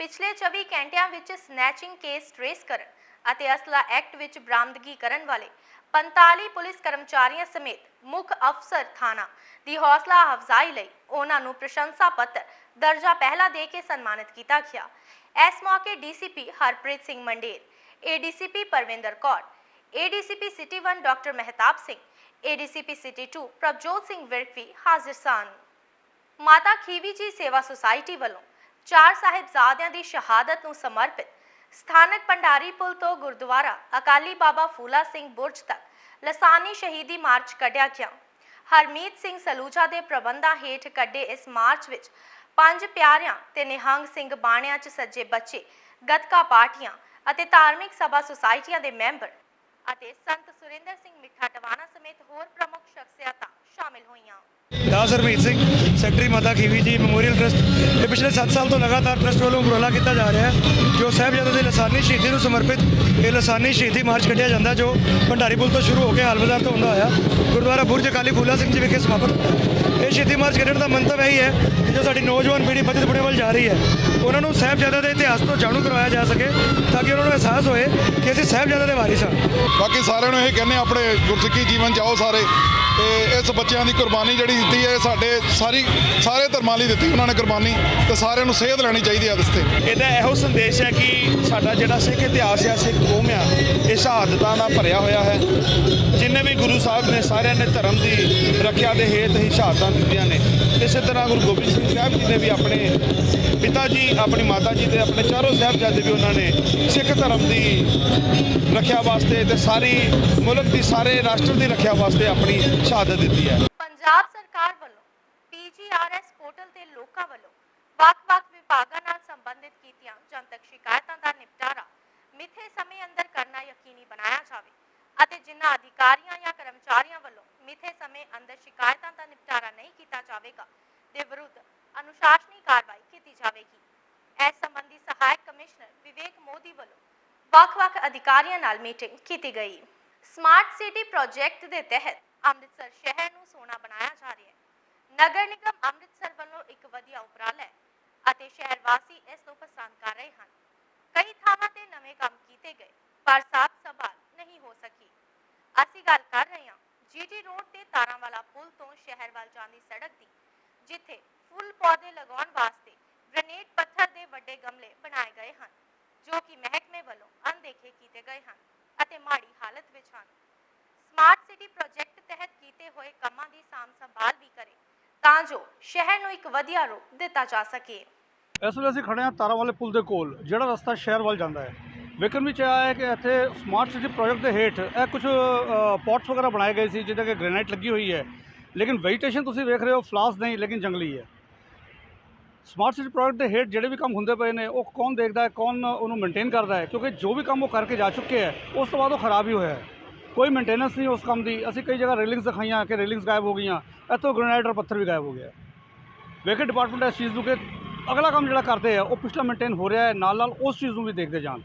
ਪਿਛਲੇ 24 ਘੰਟਿਆਂ ਵਿੱਚ ਸਨੈਚਿੰਗ ਕੇਸ ਟ੍ਰੇਸ ਕਰਨ ਅਤੇ ਅਸਲਾ ਐਕਟ ਵਿੱਚ ਬਰਾਮਦਗੀ ਕਰਨ ਵਾਲੇ 45 ਪੁਲਿਸ ਕਰਮਚਾਰੀਆਂ ਸਮੇਤ ਮੁੱਖ ਅਫਸਰ ਥਾਣਾ ਦੀ ਹੌਸਲਾ ਅਫਜ਼ਾਈ ਲਈ ਉਹਨਾਂ ਨੂੰ ਪ੍ਰਸ਼ੰਸਾ ਪੱਤਰ ਦਰਜਾ ਪਹਿਲਾ ਦੇ ਕੇ ਸਨਮਾਨਿਤ ਕੀਤਾ ਗਿਆ। ਇਸ ਮੌਕੇ DCP Harpreet Singh Mander, ADCP Parvinder Kaur, ADCP city 1 doctor Mehtab Singh, ADCP city 2 Prabhjot Singh Virk ਹਾਜ਼ਰ ਸਨ। ਮਾਤਾ ਖੀਵੀ ਜੀ ਸੇਵਾ ਸੁਸਾਇਟੀ ਵੱਲੋਂ ਚਾਰ ਸਾਹਿਬਜ਼ਾਦਿਆਂ ਦੀ ਸ਼ਹਾਦਤ ਨੂੰ ਸਮਰਪਿਤ ਸਥਾਨਕ ਪੰਡਾਰੀ ਪੁਲ ਤੋਂ ਗੁਰਦੁਆਰਾ ਅਕਾਲੀ ਬਾਬਾ ਫੂਲਾ ਸਿੰਘ ਬੁਰਜ ਤੱਕ ਲਸਾਨੀ ਸ਼ਹੀਦੀ ਮਾਰਚ ਕੱਢਿਆ ਗਿਆ। ਹਰਮੀਤ ਸਿੰਘ ਸਲੂਜਾ ਦੇ ਪ੍ਰਬੰਧਾਂ ਹੇਠ ਕੱਢੇ ਇਸ ਮਾਰਚ ਵਿੱਚ ਪੰਜ ਪਿਆਰਿਆਂ ਤੇ ਨਿਹੰਗ ਸਿੰਘ ਬਾਣਿਆਂ 'ਚ ਸੱਜੇ ਬੱਚੇ, ਗੱਤਕਾ ਪਾਰਟੀਆਂ ਅਤੇ ਧਾਰਮਿਕ ਸਭਾ ਸੁਸਾਇਟੀਆਂ ਦੇ ਮੈਂਬਰ ਅਤੇ ਸੰਤ ਸੁਰਿੰਦਰ ਸਿੰਘ ਮਿੱਠਾ ਟਵਾਣਾ ਸਮੇਤ ਹੋਰ ਪ੍ਰਮੁੱਖ ਸ਼ਖਸੀਅਤਾਂ ਸ਼ਾਮਿਲ ਹੋਈਆਂ। ਦਾਸ ਹਰਮੀਤ ਸਿੰਘ, ਸੈਕਟਰੀ ਮਾਤਾ ਖੀਵੀ ਜੀ, ਮੈਮੋਰੀਅਲ ਟਰਸਟ ਇਹ ਪਿਛਲੇ 7 ਸਾਲ ਤੋਂ ਲਗਾਤਾਰ ਟਰਸਟ ਵੱਲੋਂ ਉਪਰਾਲਾ ਕੀਤਾ ਜਾ ਰਿਹਾ ਹੈ, ਜੋ ਸਾਹਿਬਜ਼ਾਦੇ ਦੀ ਲਸਾਨੀ ਸ਼ਹੀਦੀ ਨੂੰ ਸਮਰਪਿਤ ਇਹ ਲਸਾਨੀ ਸ਼ਹੀਦੀ ਮਾਰਚ ਕੱਢਿਆ ਜਾਂਦਾ, ਜੋ ਭੰਡਾਰੀ ਪੁਲ ਤੋਂ ਸ਼ੁਰੂ ਹੋ ਕੇ ਹਾਲ ਬਾਜ਼ਾਰ ਤੋਂ ਹੁੰਦਾ ਹੋਇਆ ਗੁਰਦੁਆਰਾ ਬੁਰਜ ਅਕਾਲੀ ਫੂਲਾ ਸਿੰਘ ਜੀ ਵਿਖੇ ਸਮਾਪਤ ਇਹ ਸ਼ਹੀਦੀ ਮਾਰਚ ਕੱਢਣ ਦਾ ਮੰਤਵ ਇਹੀ ਹੈ ਕਿ ਜੋ ਸਾਡੀ ਨੌਜਵਾਨ ਪੀੜ੍ਹੀ ਬਚਤ ਬੁੜੇ ਵੱਲ ਜਾ ਰਹੀ ਹੈ ਉਹਨਾਂ ਨੂੰ ਸਾਹਿਬਜ਼ਾਦਾ ਦੇ ਇਤਿਹਾਸ ਤੋਂ ਜਾਣੂ ਕਰਵਾਇਆ ਜਾ ਸਕੇ ਤਾਂ ਕਿ ਉਹਨਾਂ ਨੂੰ ਅਹਿਸਾਸ ਹੋਏ ਕਿ ਅਸੀਂ ਸਾਹਿਬਜ਼ਾਦਾ ਦੇ ਵਾਰਿਸ ਹਾਂ। ਬਾਕੀ ਸਾਰਿਆਂ ਨੂੰ ਇਹ ਕਹਿੰਦੇ ਹਾਂ, ਆਪਣੇ ਗੁਰਸਿੱਖੀ ਜੀਵਨ ਚਾਹੋ ਸਾਰੇ। ਤੇ ਇਸ ਬੱਚਿਆਂ ਦੀ ਕੁਰਬਾਨੀ ਜਿਹੜੀ ਦਿੱਤੀ ਹੈ, ਇਹ ਸਾਡੇ ਸਾਰੀ ਸਾਰੇ ਧਰਮਾਂ ਲਈ ਦਿੱਤੀ ਉਹਨਾਂ ਨੇ ਕੁਰਬਾਨੀ ਤੇ ਸਾਰਿਆਂ ਨੂੰ ਸੇਧ ਲੈਣੀ ਚਾਹੀਦੀ ਹੈ ਇਸ ਤੇ। ਇਹਦਾ ਇਹੋ ਸੰਦੇਸ਼ ਹੈ ਕਿ ਸਾਡਾ ਜਿਹੜਾ ਸਿੱਖ ਇਤਿਹਾਸ ਹੈ, ਸਿੱਖ ਕੌਮ ਆ, ਇਹ ਸ਼ਹਾਦਤਾਂ ਨਾਲ ਭਰਿਆ ਹੋਇਆ ਹੈ। ਜਿੰਨੇ ਵੀ ਗੁਰੂ ਸਾਹਿਬ ਨੇ, ਸਾਰਿਆਂ ਨੇ ਧਰਮ ਦੀ ਰੱਖਿਆ ਦੇ ਹੇਤ ਹੀ ਸ਼ਹਾਦਤਾਂ ਦਿੱਤੀਆਂ ਨੇ। ਇਸੇ ਤਰ੍ਹਾਂ ਗੁਰੂ ਗੋਬਿੰਦ ਸਿੰਘ ਸਾਹਿਬ ਜੀ ਨੇ ਵੀ ਆਪਣੇ ਪਿਤਾ ਜੀ, ਆਪਣੀ ਮਾਤਾ ਜੀ ਤੇ ਆਪਣੇ ਚਾਰੋਂ ਸਾਹਿਬਜ਼ਾਦੇ ਵੀ ਉਹਨਾਂ ਨੇ ਸਿੱਖ ਧਰਮ ਦੀ ਰੱਖਿਆ ਵਾਸਤੇ ਤੇ ਸਾਰੀ ਮੁਲਕ ਦੀ, ਸਾਰੇ ਰਾਸ਼ਟਰ ਦੀ ਰੱਖਿਆ ਵਾਸਤੇ ਆਪਣੀ ਸ਼ਹਾਦਤ ਦਿੱਤੀ ਹੈ। ਪੰਜਾਬ ਸਰਕਾਰ ਵੱਲੋਂ ਪੀਜੀਆਰਐਸ ਪੋਰਟਲ ਤੇ ਲੋਕਾਂ ਵੱਲੋਂ ਵੱਖ-ਵੱਖ ਵਿਭਾਗਾਂ ਨਾਲ ਸੰਬੰਧਿਤ ਕੀਤੀਆਂ ਜਨਤਕ ਸ਼ਿਕਾਇਤਾਂ ਦਾ ਨਿਪਟਾਰਾ ਮਿੱਥੇ ਸਮੇਂ ਅੰਦਰ ਕਰਨਾ ਯਕੀਨੀ ਬਣਾਇਆ ਜਾਵੇ ਅਤੇ ਜਿਨ੍ਹਾਂ ਅਧਿਕਾਰੀਆਂ ਜਾਂ ਕਰਮਚਾਰੀਆਂ ਵੱਲੋਂ ਮਿੱਥੇ ਸਮੇਂ ਅੰਦਰ ਸ਼ਿਕਾਇਤਾਂ ਦਾ ਨਿਪਟਾਰਾ ਨਹੀਂ ਕੀਤਾ ਜਾਵੇਗਾ, ਦੇ ਵਿਰੁੱਧ ਅਨੁਸ਼ਾਸਨੀ ਕਾਰਵਾਈ ਕੀਤੀ ਜਾਵੇਗੀ। ਇਸ ਸੰਬੰਧੀ ਸਹਾਇਕ ਕਮਿਸ਼ਨਰ ਵਿਵੇਕ ਮੋਦੀ ਵੱਲੋਂ ਵੱਖ-ਵੱਖ ਅਧਿਕਾਰੀਆਂ ਨਾਲ ਮੀਟਿੰਗ ਕੀਤੀ ਗਈ। ਸਮਾਰਟ ਸਿਟੀ ਪ੍ਰੋਜੈਕਟ ਦੇ ਤਹਿਤ ਅੰਮ੍ਰਿਤਸਰ ਸ਼ਹਿਰ ਨੂੰ ਸੋਹਣਾ ਬਣਾਇਆ ਜਾ ਰਿਹਾ ਹੈ। ਨਗਰ ਨਿਗਮ ਅੰਮ੍ਰਿਤਸਰ ਵੱਲੋਂ ਇੱਕ ਵਧੀਆ ਉਪਰਾਲਾ ਹੈ ਅਤੇ ਸ਼ਹਿਰ ਵਾਸੀ ਇਸ ਨੂੰ ਪਸੰਦ ਕਰ ਰਹੇ ਹਨ। ਕਈ ਥਾਵਾਂ ਤੇ ਨਵੇਂ ਕੰਮ ਕੀਤੇ ਗਏ, ਪਰ ਸਾਫ਼ ਸੰਭਾਲ ਨਹੀਂ ਹੋ ਸਕੀ। ਅਸੀਂ ਗੱਲ ਕਰ ਰਹੇ ਹਾਂ, ਜੀਟੀ ਰੋਡ ਤੇ ਤਾਰਾਂ ਵਾਲਾ ਪੁਲ ਤੋਂ ਸ਼ਹਿਰ ਵੱਲ ਜਾਂਦੀ ਸੜਕ ਦੀ, ਜਿੱਥੇ ਫੁੱਲ ਪੌਦੇ ਲਗਾਉਣ ਵਾਸਤੇ ਗ੍ਰੇਨਾਈਟ ਪੱਥਰ ਦੇ ਵੱਡੇ ਗਮਲੇ ਬਣਾਏ ਗਏ ਹਨ, ਜੋ ਕਿ ਮਹਿਕਮੇ ਵੱਲੋਂ ਅਣਦੇਖੇ ਕੀਤੇ ਗਏ ਹਨ ਅਤੇ ਮਾੜੀ ਹਾਲਤ ਵਿੱਚ ਹਨ। ਸਮਾਰਟ ਸਿਟੀ ਪ੍ਰੋਜੈਕਟ ਤਹਿਤ ਕੀਤੇ ਹੋਏ ਕੰਮਾਂ ਦੀ ਸਾਂਭ ਸੰਭਾਲ ਵੀ ਕਰੇ ਤਾਂ ਜੋ ਸ਼ਹਿਰ ਨੂੰ ਇੱਕ ਵਧੀਆ ਰੂਪ ਦਿੱਤਾ ਜਾ ਸਕੇ। ਇਸ ਵੇਲੇ ਅਸੀਂ ਖੜੇ ਹਾਂ ਤਾਰਾਂ ਵਾਲੇ ਪੁਲ ਦੇ ਕੋਲ, ਜਿਹੜਾ ਰਸਤਾ ਸ਼ਹਿਰ ਵੱਲ ਜਾਂਦਾ ਹੈ। ਵੇਖਣ ਵਿੱਚ ਆਇਆ ਹੈ ਕਿ ਇੱਥੇ ਸਮਾਰਟ ਸਿਟੀ ਪ੍ਰੋਜੈਕਟ ਦੇ ਹੇਠ ਇਹ ਕੁਝ ਪੌਟਸ ਵਗੈਰਾ ਬਣਾਏ ਗਏ ਸੀ ਜਿਹਦੇ ਕਿ ਗ੍ਰੇਨਾਈਟ ਲੱਗੀ ਹੋਈ ਹੈ। ਲੇਕਿਨ ਵੈਜੀਟੇਸ਼ਨ ਤੁਸੀਂ ਵੇਖ ਰਹੇ ਹੋ ਫਲਾਸ ਨਹੀਂ, ਲੇਕਿਨ ਜੰਗਲੀ ਹੈ। ਸਮਾਰਟ ਸਿਟੀ ਪ੍ਰੋਜੈਕਟ ਦੇ ਹੇਠ ਜਿਹੜੇ ਵੀ ਕੰਮ ਹੁੰਦੇ ਪਏ ਨੇ, ਉਹ ਕੌਣ ਦੇਖਦਾ ਹੈ, ਕੌਣ ਉਹਨੂੰ ਮੇਨਟੇਨ ਕਰਦਾ ਹੈ? ਕਿਉਂਕਿ ਜੋ ਵੀ ਕੰਮ ਉਹ ਕਰਕੇ ਜਾ ਚੁੱਕੇ ਹੈ, ਉਸ ਤੋਂ ਬਾਅਦ ਉਹ ਖਰਾਬ ਹੀ ਹੋਇਆ ਹੈ। ਕੋਈ ਮੇਨਟੇਨੈਂਸ ਨਹੀਂ ਉਸ ਕੰਮ ਦੀ। ਅਸੀਂ ਕਈ ਜਗ੍ਹਾ ਰੇਲਿੰਗਸ ਦਿਖਾਈਆਂ ਕਿ ਰੇਲਿੰਗਸ ਗਾਇਬ ਹੋ ਗਈਆਂ। ਇੱਥੋਂ ਗ੍ਰੇਨਾਈਟ ਔਰ ਪੱਥਰ ਵੀ ਗਾਇਬ ਹੋ ਗਿਆ। ਵੇਖੇ ਡਿਪਾਰਟਮੈਂਟ ਇਸ ਚੀਜ਼ ਨੂੰ ਕਿ ਅਗਲਾ ਕੰਮ ਜਿਹੜਾ ਕਰਦੇ ਆ, ਉਹ ਪਿਛਲਾ ਮੇਨਟੇਨ ਹੋ ਰਿਹਾ ਹੈ ਨਾਲ ਨਾਲ ਉਸ ਚੀਜ਼ ਨੂੰ ਵੀ ਦੇਖਦੇ ਜਾਣ।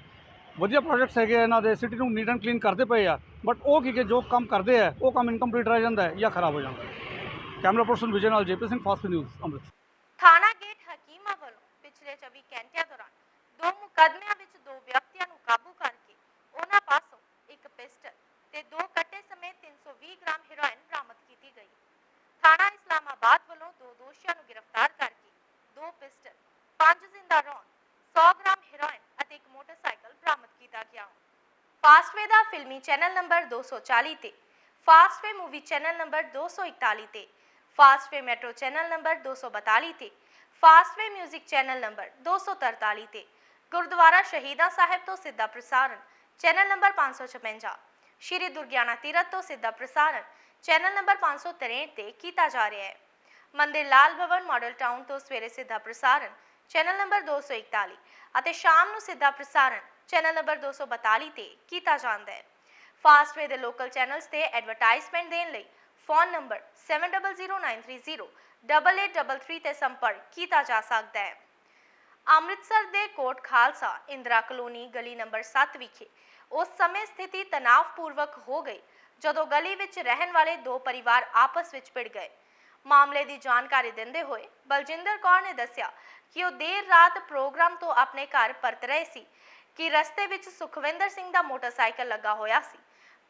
ਵਧੀਆ ਪ੍ਰੋਜੈਕਟਸ ਹੈਗੇ ਆ ਇਹਨਾਂ ਦੇ ਸਿਟੀ ਨੂੰ ਨੀਟ ਐਂਡ ਕਲੀਨ ਕਰਦੇ ਪਏ ਆ ਬਟ ਉਹ ਕੀ ਕਿ ਜੋ ਕੰਮ ਕਰਦੇ ਆ, ਉਹ ਕੰਮ ਇਨਕੰਪਲੀਟ ਰਹਿ ਜਾਂਦਾ ਹੈ ਜਾਂ ਖਰਾਬ ਹੋ ਜਾਂਦਾ ਹੈ। ਕੈਮਰਾ ਪਰਸਨ ਵਿਜੇ ਨਾਲ JP Singh, fast news, Amritsar. ਥਾਣਾ ਗੇਟ ਹਕੀਮਾ ਵੱਲੋਂ ਪਿਛਲੇ 24 ਘੰਟਿਆਂ ਦੌਰਾਨ ਦੋ ਮੁਕੱਦਮਿਆਂ ਵਿੱਚ ਦੋ ਵਿਅਕਤੀਆਂ ਨੂੰ ਕਾਬੂ ਕਰਕੇ ਉਹਨਾਂ ਪਾਸੋਂ ਇੱਕ ਪਿਸਟਲ ਤੇ ਦੋ ਕੱਟੇ ਸਮੇਤ 320 ਗ੍ਰਾਮ ਹੈਰੋਇਨ ਬਰਾਮਦ ਕੀਤੀ ਗਈ। ਥਾਣਾ ਇਸਲਾਮਾਬਾਦ ਵੱਲੋਂ ਦੋ ਦੋਸ਼ੀਆਂ ਨੂੰ ਗ੍ਰਿਫਤਾਰ ਕਰਕੇ ਦੋ ਪਿਸਟਲ, ਪੰਜ ਜ਼ਿੰਦਾ ਰੌਂਦ 100 ਗ੍ਰਾਮ ਹੈਰੋਇਨ ਅਤੇ ਇੱਕ ਮੋਟਰਸਾਈਕਲ ਬਰਾਮਦ ਕੀਤਾ ਗਿਆ। ਫਾਸਟਵੇ ਦਾ ਫਿਲਮੀ ਚੈਨਲ ਨੰਬਰ 240 ਤੇ ਫਾਸਟਵੇ ਮੂਵੀ ਚੈਨਲ ਨੰਬਰ 241 ਤੇ ਫਾਸਟਵੇ ਮੈਟਰੋ ਚੈਨਲ ਨੰਬਰ 242 ਤੇ ਫਾਸਟਵੇ 뮤직 ਚੈਨਲ ਨੰਬਰ 243 ਤੇ ਗੁਰਦੁਆਰਾ ਸ਼ਹੀਦਾਂ ਸਾਹਿਬ ਤੋਂ ਸਿੱਧਾ ਪ੍ਰਸਾਰਣ ਚੈਨਲ ਨੰਬਰ 556 ਸ਼੍ਰੀ ਦੁਰਗਿਆਨਾ ਤੀਰਥ ਤੋਂ ਸਿੱਧਾ ਪ੍ਰਸਾਰਣ ਚੈਨਲ ਨੰਬਰ 563 ਤੇ ਕੀਤਾ ਜਾ ਰਿਹਾ ਹੈ। ਮੰਦਿਰ ਲਾਲ ਭਵਨ ਮਾਡਲ ਟਾਊਨ ਤੋਂ ਸਵੇਰੇ ਸਿੱਧਾ ਪ੍ਰਸਾਰਣ ਚੈਨਲ ਨੰਬਰ 241 ਅਤੇ ਸ਼ਾਮ ਨੂੰ ਸਿੱਧਾ ਪ੍ਰਸਾਰਣ ਚੈਨਲ ਨੰਬਰ 242 ਤੇ ਕੀਤਾ ਜਾਂਦਾ ਹੈ। ਫਾਸਟਵੇ ਦੇ ਲੋਕਲ ਚੈਨਲਸ ਤੇ ਐਡਵਰਟਾਈਜ਼ਮੈਂਟ ਦੇਣ ਲਈ ਫੋਨ ਨੰਬਰ 7009308833 ਤੇ ਸੰਪਰਕ ਕੀਤਾ ਜਾ ਸਕਦਾ ਹੈ। ਅੰਮ੍ਰਿਤਸਰ ਦੇ ਕੋਟ ਖਾਲਸਾ ਇੰਦਰਾ ਕਲੋਨੀ ਗਲੀ ਨੰਬਰ 7 ਵਿਖੇ ਉਸ ਸਮੇਂ ਸਥਿਤੀ ਤਣਾਅਪੂਰਵਕ ਹੋ ਗਈ ਜਦੋਂ ਗਲੀ ਵਿੱਚ ਰਹਿਣ ਵਾਲੇ ਦੋ ਪਰਿਵਾਰ ਆਪਸ ਵਿੱਚ ਭਿੜ ਗਏ। ਮਾਮਲੇ ਦੀ ਜਾਣਕਾਰੀ ਦਿੰਦੇ ਹੋਏ ਬਲਜਿੰਦਰ ਕੌਰ ਨੇ ਦੱਸਿਆ ਕਿ ਉਹ ਦੇਰ ਰਾਤ ਪ੍ਰੋਗਰਾਮ ਤੋਂ ਆਪਣੇ ਘਰ ਪਰਤ ਰਹੇ ਸੀ ਕਿ ਰਸਤੇ ਵਿੱਚ ਸੁਖਵਿੰਦਰ ਸਿੰਘ ਦਾ ਮੋਟਰਸਾਈਕਲ ਲੱਗਾ ਹੋਇਆ ਸੀ,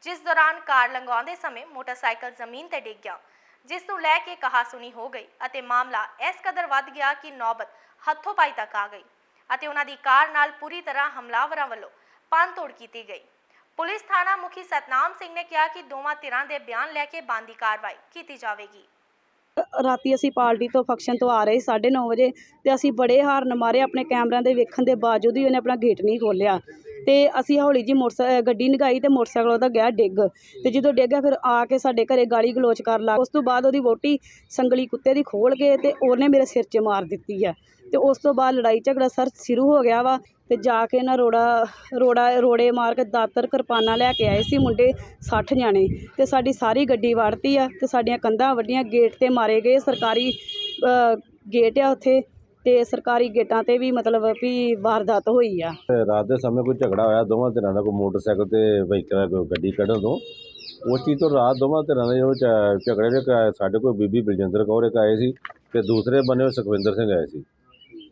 ਜਿਸ ਦੌਰਾਨ ਕਾਰ ਲੰਘਾਉਂਦੇ ਸਮੇਂ ਮੋਟਰਸਾਈਕਲ ਜ਼ਮੀਨ ਤੇ ਡਿੱਗ ਗਿਆ। ਜਿਸ ਨੂੰ ਲੈ ਕੇ ਕਹਾਸੁਣੀ ਹੋ ਗਈ ਅਤੇ ਮਾਮਲਾ ਇਸ ਕਦਰ ਵੱਧ ਗਿਆ ਕਿ ਨੌਬਤ ਹੱਥੋਂ ਪਾਈ ਤੱਕ ਆ ਗਈ ਅਤੇ ਉਹਨਾਂ ਦੀ ਕਾਰ ਨਾਲ ਪੂਰੀ ਤਰ੍ਹਾਂ ਹਮਲਾਵਰਾਂ ਵੱਲੋਂ ਤੋੜ ਕੀਤੀ ਗਈ। ਪੁਲਿਸ ਥਾਣਾ ਮੁਖੀ ਸਤਨਾਮ ਸਿੰਘ ਨੇ ਕਿਹਾ ਕਿ ਦੋਵਾਂ ਧਿਰਾਂ ਦੇ ਬਿਆਨ ਲੈ ਕੇ ਬੰਦੀ ਕਾਰਵਾਈ ਕੀਤੀ ਜਾਵੇਗੀ। ਰਾਤੀ ਅਸੀਂ ਪਾਰਟੀ ਤੋਂ ਫੰਕਸ਼ਨ ਤੋਂ ਆ ਰਹੇ 9:30 ਵਜੇ ਤੇ ਅਸੀਂ ਬੜੇ ਹਾਰਨ ਮਾਰੇ, ਆਪਣੇ ਕੈਮਰਿਆਂ ਦੇ ਵੇਖਣ ਦੇ ਬਾਵਜੂਦ ਵੀ ਉਹਨੇ ਆਪਣਾ ਗੇਟ ਨਹੀਂ ਖੋਲ੍ਹਿਆ। ਤੇ ਅਸੀਂ ਹੌਲੀ ਜੀ ਮੋਟਰ ਗੱਡੀ ਨਗਾਈ ਤੇ ਮੋਟਰਸਾਈਕਲ ਉਹਦਾ ਗਿਆ ਡਿੱਗ। ਤੇ ਜਦੋਂ ਡਿੱਗਿਆ ਫਿਰ ਆ ਕੇ ਸਾਡੇ ਘਰੇ ਗਾਲੀ ਗਲੋਚ ਕਰ ਲਾ। ਉਸ ਤੋਂ ਬਾਅਦ ਉਹਦੀ ਵੋਟੀ ਸੰਗਲੀ ਕੁੱਤੇ ਦੀ ਖੋਲ ਕੇ ਤੇ ਉਹਨੇ ਮੇਰੇ ਸਿਰ 'ਚ ਮਾਰ ਦਿੱਤੀ ਆ। ਤੇ ਉਸ ਤੋਂ ਬਾਅਦ ਲੜਾਈ ਝਗੜਾ ਸਰ ਸ਼ੁਰੂ ਹੋ ਗਿਆ ਵਾ ਤੇ ਜਾ ਕੇ ਨਾ ਰੋੜਾ ਰੋੜਾ, ਰੋੜੇ ਮਾਰ ਕੇ ਦਾਤਰ ਕਿਰਪਾਨਾਂ ਲੈ ਕੇ ਆਏ ਸੀ ਮੁੰਡੇ 60 ਜਾਣੇ। ਤੇ ਸਾਡੀ ਸਾਰੀ ਗੱਡੀ ਵੜਤੀ ਆ ਤੇ ਸਾਡੀਆਂ ਕੰਧਾਂ ਵੱਡੀਆਂ ਗੇਟ ਤੇ ਮਾਰੇ ਗਏ। ਸਰਕਾਰੀ ਗੇਟ ਆ ਉੱਥੇ। ਤੇ ਸਰਕਾਰੀ ਗੇਟਾਂ ਤੇ ਵੀ ਮਤਲਬ ਵੀ ਵਾਰਦਾਤ ਹੋਈ ਆ। ਰਾਤ ਦੇ ਸਮੇਂ ਕੋਈ ਝਗੜਾ ਹੋਇਆ, ਦੋਵਾਂ ਧਿਰਾਂ ਦਾ ਕੋਈ ਮੋਟਰਸਾਈਕਲ ਤੇ ਵਹੀਕਲ ਕੋਈ ਗੱਡੀ ਕੱਢਣ ਤੋਂ। ਉਸ ਚੀਜ਼ ਤੋਂ ਰਾਤ ਦੋਵਾਂ ਧਿਰਾਂ ਦੇ ਜੋ ਝਗੜੇ ਦੇ ਕ- ਸਾਡੇ ਕੋਲ ਬੀਬੀ ਬਲਜਿੰਦਰ ਕੌਰ ਇੱਕ ਆਏ ਸੀ ਤੇ ਦੂਸਰੇ ਬੰਨੇ ਸੁਖਵਿੰਦਰ ਸਿੰਘ ਆਏ ਸੀ।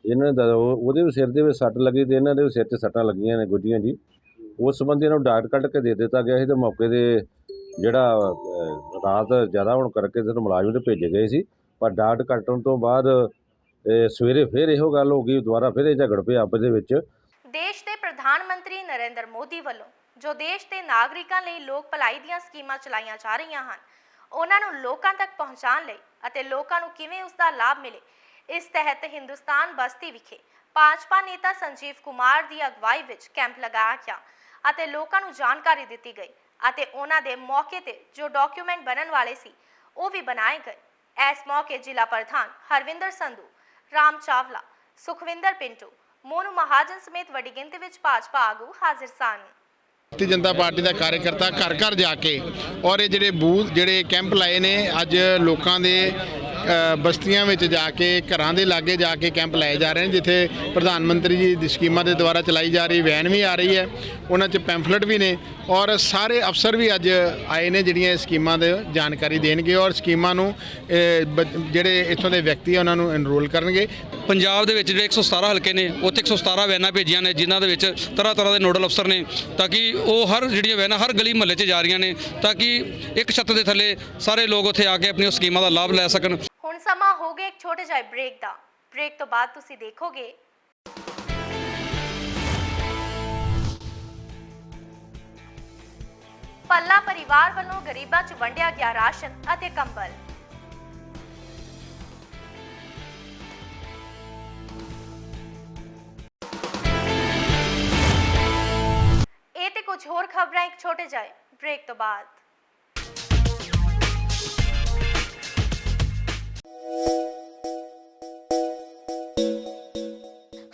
ਇਹਨਾਂ ਨੇ ਉਹਦੇ ਵੀ ਸਿਰ ਦੇ ਵਿੱਚ ਸੱਟ ਲੱਗੀ ਤੇ ਇਹਨਾਂ ਦੇ ਵੀ ਸਿਰ 'ਤੇ ਸੱਟਾਂ ਲੱਗੀਆਂ ਨੇ ਗੁੱਡੀਆਂ ਜੀ। ਉਸ ਸੰਬੰਧੀ ਇਹਨਾਂ ਨੂੰ ਡਾਟ ਕੱਢ ਕੇ ਦੇ ਦਿੱਤਾ ਗਿਆ ਸੀ ਤੇ ਮੌਕੇ ਦੇ ਜਿਹੜਾ ਰਾਤ ਜ਼ਿਆਦਾ ਹੋਣ ਕਰਕੇ ਤੇ ਮੁਲਾਜ਼ਮ ਤੇ ਭੇਜੇ ਗਏ ਸੀ। ਪਰ ਡਾਟ ਕੱਟਣ ਤੋਂ ਬਾਅਦ ਇਹ ਸਵੇਰੇ ਫਿਰ ਇਹੋ ਗੱਲ ਹੋ ਗਈ, ਦੁਬਾਰਾ ਫਿਰ ਇਹ ਝਗੜ ਪਏ ਆਪਸ ਦੇ ਵਿੱਚ। ਦੇਸ਼ ਦੇ ਪ੍ਰਧਾਨ ਮੰਤਰੀ ਨਰਿੰਦਰ ਮੋਦੀ ਵੱਲੋਂ, ਜੋ ਦੇਸ਼ ਦੇ ਨਾਗਰਿਕਾਂ ਲਈ ਲੋਕ ਭਲਾਈ ਦੀਆਂ ਸਕੀਮਾਂ ਚਲਾਈਆਂ ਜਾ ਰਹੀਆਂ ਹਨ, ਉਹਨਾਂ ਨੂੰ ਲੋਕਾਂ ਤੱਕ ਪਹੁੰਚਾਉਣ ਲਈ ਅਤੇ ਲੋਕਾਂ ਨੂੰ ਕਿਵੇਂ ਉਸ ਦਾ ਲਾਭ ਮਿਲੇ, ਇਸ ਤਹਿਤ ਹਿੰਦੁਸਤਾਨ ਬਸਤੀ ਵਿਖੇ ਭਾਜਪਾ ਨੇਤਾ ਸੰਜੀਵ ਕੁਮਾਰ ਦੀ ਅਗਵਾਈ ਵਿੱਚ ਕੈਂਪ ਲਗਾਇਆ ਗਿਆ ਅਤੇ ਲੋਕਾਂ ਨੂੰ ਜਾਣਕਾਰੀ ਦਿੱਤੀ ਗਈ ਅਤੇ ਉਹਨਾਂ ਦੇ ਮੌਕੇ ਤੇ ਜੋ ਡਾਕੂਮੈਂਟ ਬਣਨ ਵਾਲੇ ਸੀ, ਉਹ ਵੀ ਬਣਾਏ ਗਏ। ਇਸ ਮੌਕੇ ਜ਼ਿਲ੍ਹਾ ਪ੍ਰਧਾਨ ਹਰਵਿੰਦਰ ਸੰਧੂ ਰਾਮ ਚਾਵਲਾ, ਸੁਖਵਿੰਦਰ ਪਿੰਟੂ, ਮੋਨੂ ਮਹਾਜਨ ਸਮੇਤ ਵੱਡੀ ਗਿਣਤੀ ਵਿੱਚ ਭਾਜਪਾ ਆਗੂ ਹਾਜ਼ਰ ਸਨ। ਭਾਰਤੀ ਜਨਤਾ ਪਾਰਟੀ ਦਾ ਕਾਰਜਕਰਤਾ ਘਰ ਘਰ ਜਾ ਕੇ ਔਰ ਇਹ ਜਿਹੜੇ ਬੂਥ, ਜਿਹੜੇ ਕੈਂਪ ਲਾਏ ਨੇ, ਅੱਜ ਲੋਕਾਂ ਦੇ ਬਸਤੀਆਂ ਵਿੱਚ ਜਾ ਕੇ, ਘਰਾਂ ਦੇ ਲਾਗੇ ਜਾ ਕੇ ਕੈਂਪ ਲਾਏ ਜਾ ਰਹੇ ਨੇ, ਜਿੱਥੇ ਪ੍ਰਧਾਨ ਮੰਤਰੀ ਜੀ ਦੀ ਸਕੀਮਾਂ ਦੇ ਦੁਆਰਾ ਚਲਾਈ ਜਾ ਰਹੀ ਵੈਨ ਵੀ ਆ ਰਹੀ ਹੈ। ਉਹਨਾਂ 'ਚ ਪੈਂਫਲੇਟ ਵੀ ਨੇ ਔਰ ਸਾਰੇ ਅਫਸਰ ਵੀ ਅੱਜ ਆਏ ਨੇ ਜਿਹੜੀਆਂ ਇਹ ਸਕੀਮਾਂ ਦੇ ਜਾਣਕਾਰੀ ਦੇਣਗੇ ਔਰ ਸਕੀਮਾਂ ਨੂੰ ਬ- ਜਿਹੜੇ ਇੱਥੋਂ ਦੇ ਵਿਅਕਤੀ ਆ, ਉਹਨਾਂ ਨੂੰ ਐਨਰੋਲ ਕਰਨਗੇ। ਪੰਜਾਬ ਦੇ ਵਿੱਚ ਜਿਹੜੇ 117 ਹਲਕੇ ਨੇ, ਉੱਥੇ 117 ਵੈਨਾਂ ਭੇਜੀਆਂ ਨੇ, ਜਿਨ੍ਹਾਂ ਦੇ ਵਿੱਚ ਤਰ੍ਹਾਂ ਤਰ੍ਹਾਂ ਦੇ ਨੋਡਲ ਅਫਸਰ ਨੇ, ਤਾਂ ਕਿ ਉਹ ਹਰ ਜਿਹੜੀਆਂ ਵੈਨਾਂ, ਹਰ ਗਲੀ ਮੁਹੱਲੇ 'ਚ ਜਾ ਰਹੀਆਂ ਨੇ, ਤਾਂ ਕਿ ਇੱਕ ਛੱਤ ਦੇ ਥੱਲੇ ਸਾਰੇ ਲੋਕ ਉੱਥੇ ਆ ਕੇ ਆਪਣੀਆਂ ਸਕੀਮਾਂ ਦਾ ਲਾਭ ਲੈ ਸਕਣ। ਹੁਣ ਸਮਾਂ ਹੋ ਗਿਆ ਇੱਕ ਛੋਟੇ ਜਿਹੇ ਬ੍ਰੇਕ ਦਾ। ਬ੍ਰੇਕ ਤੋਂ ਬਾਅਦ ਤੁਸੀਂ ਦੇਖੋਗੇ। ਪੱਲਾ ਪਰਿਵਾਰ ਵੱਲੋਂ ਗਰੀਬਾਂ 'ਚ ਵੰਡਿਆ ਗਿਆ ਰਾਸ਼ਨ ਅਤੇ ਕੰਬਲ। ਇਹ ਤੇ ਕੁਝ ਹੋਰ ਖਬਰਾਂ ਇੱਕ ਛੋਟੇ ਜਿਹੇ ਬ੍ਰੇਕ ਤੋਂ ਬਾਅਦ।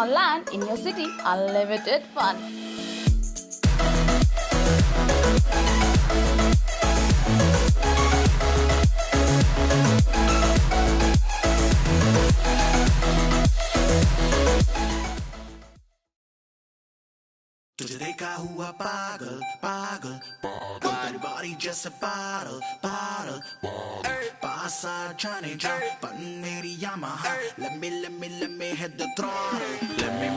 Funland in your city, unlimited fun. तुझे देखा हुआ पागल पागल तेरी बॉडी जैसे पागल पागल पास आ जाने जा पन मेरी Yamaha let me let me let me hit the throttle let me make you move let me make you move call me bad boy baby बंदा थोड़ा crack yeah जान ले बा जान ले बा रेज़र मेरा swag yeah let me make you move let me make you move Call me bad boy, baby, बंदा थोड़ा crack है जान ले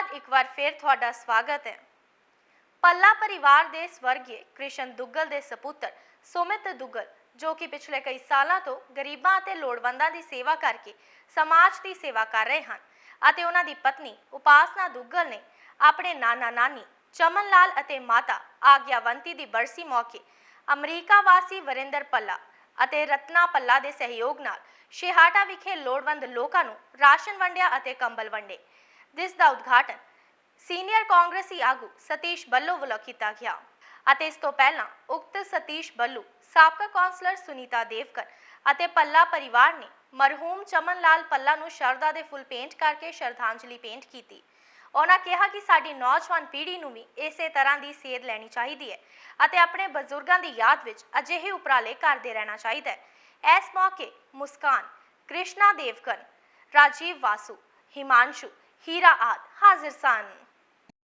ਬਾਅਦ ਇੱਕ ਵਾਰ ਫੇਰ ਤੁਹਾਡਾ ਸਵਾਗਤ ਹੈ। ਪੱਲਾ ਪਰਿਵਾਰ ਦੇ ਸਵਰਗੀ ਕ੍ਰਿਸ਼ਨ ਦੁੱਗਲ ਦੇ ਸਪੁੱਤਰ ਸੁਮਿਤ ਦੁੱਗਲ, ਜੋ ਕਿ ਪਿਛਲੇ ਕਈ ਸਾਲਾਂ ਤੋਂ ਗਰੀਬਾਂ ਅਤੇ ਲੋੜਵੰਦਾਂ ਦੀ ਸੇਵਾ ਕਰਕੇ ਸਮਾਜ ਦੀ ਸੇਵਾ ਕਰ ਰਹੇ ਹਨ ਅਤੇ ਉਹਨਾਂ ਦੀ ਪਤਨੀ ਉਪਾਸਨਾ ਦੁੱਗਲ ਨੇ ਆਪਣੇ ਨਾਨਾ ਨਾਨੀ ਚਮਨ ਲਾਲ ਅਤੇ ਮਾਤਾ ਆਗਿਆਵੰਤੀ ਦੀ ਬਰਸੀ ਮੌਕੇ ਅਮਰੀਕਾ ਵਾਸੀ ਵਰਿੰਦਰ ਪੱਲਾ ਅਤੇ ਰਤਨਾ ਪੱਲਾ ਦੇ ਸਹਿਯੋਗ ਨਾਲ ਸ਼ਿਹਾਟਾ ਵਿਖੇ ਲੋੜਵੰਦ ਲੋਕਾਂ ਨੂੰ ਰਾਸ਼ਨ ਵੰਡਿਆ ਅਤੇ ਕੰਬਲ ਵੰਡੇ। ਜਿਸ ਦਾ ਉਦਘਾਟਨ ਸੀਨੀਅਰ ਕਾਂਗਰਸੀ ਆਗੂ ਸਤੀਸ਼ ਬੱਲੋ ਵੱਲੋਂ ਕੀਤਾ ਗਿਆ ਅਤੇ ਇਸ ਤੋਂ ਪਹਿਲਾਂ ਉਕਤ ਸਤੀਸ਼ ਬੱਲੂ, ਸਾਬਕਾ ਕੌਂਸਲਰ ਸੁਨੀਤਾ ਦੇਵਕਰ ਅਤੇ ਪੱਲਾ ਪਰਿਵਾਰ ਨੇ ਮਰਹੂਮ ਚਮਨ ਲਾਲ ਪੱਲਾ ਨੂੰ ਸ਼ਰਧਾ ਦੇ ਫੁੱਲ ਪੇਂਟ ਕਰਕੇ ਸ਼ਰਧਾਂਜਲੀ ਪੇਂਟ ਕੀਤੀ। ਉਹਨਾਂ ਕਿਹਾ ਕਿ ਸਾਡੀ ਨੌਜਵਾਨ ਪੀੜ੍ਹੀ ਨੂੰ ਵੀ ਇਸੇ ਤਰ੍ਹਾਂ ਦੀ ਸੇਧ ਲੈਣੀ ਚਾਹੀਦੀ ਹੈ ਅਤੇ ਆਪਣੇ ਬਜ਼ੁਰਗਾਂ ਦੀ ਯਾਦ ਵਿੱਚ ਅਜਿਹੇ ਉਪਰਾਲੇ ਕਰਦੇ ਰਹਿਣਾ ਚਾਹੀਦਾ ਹੈ। ਇਸ ਮੌਕੇ ਮੁਸਕਾਨ, ਕ੍ਰਿਸ਼ਨਾ ਦੇਵਕਨ ਰਾਜੀਵ ਵਾਸੂ, ਹਿਮਾਂਸ਼ੂ ਹੀਰਾ ਆਦ। ਹਾਜ਼ਰ ਸਨ।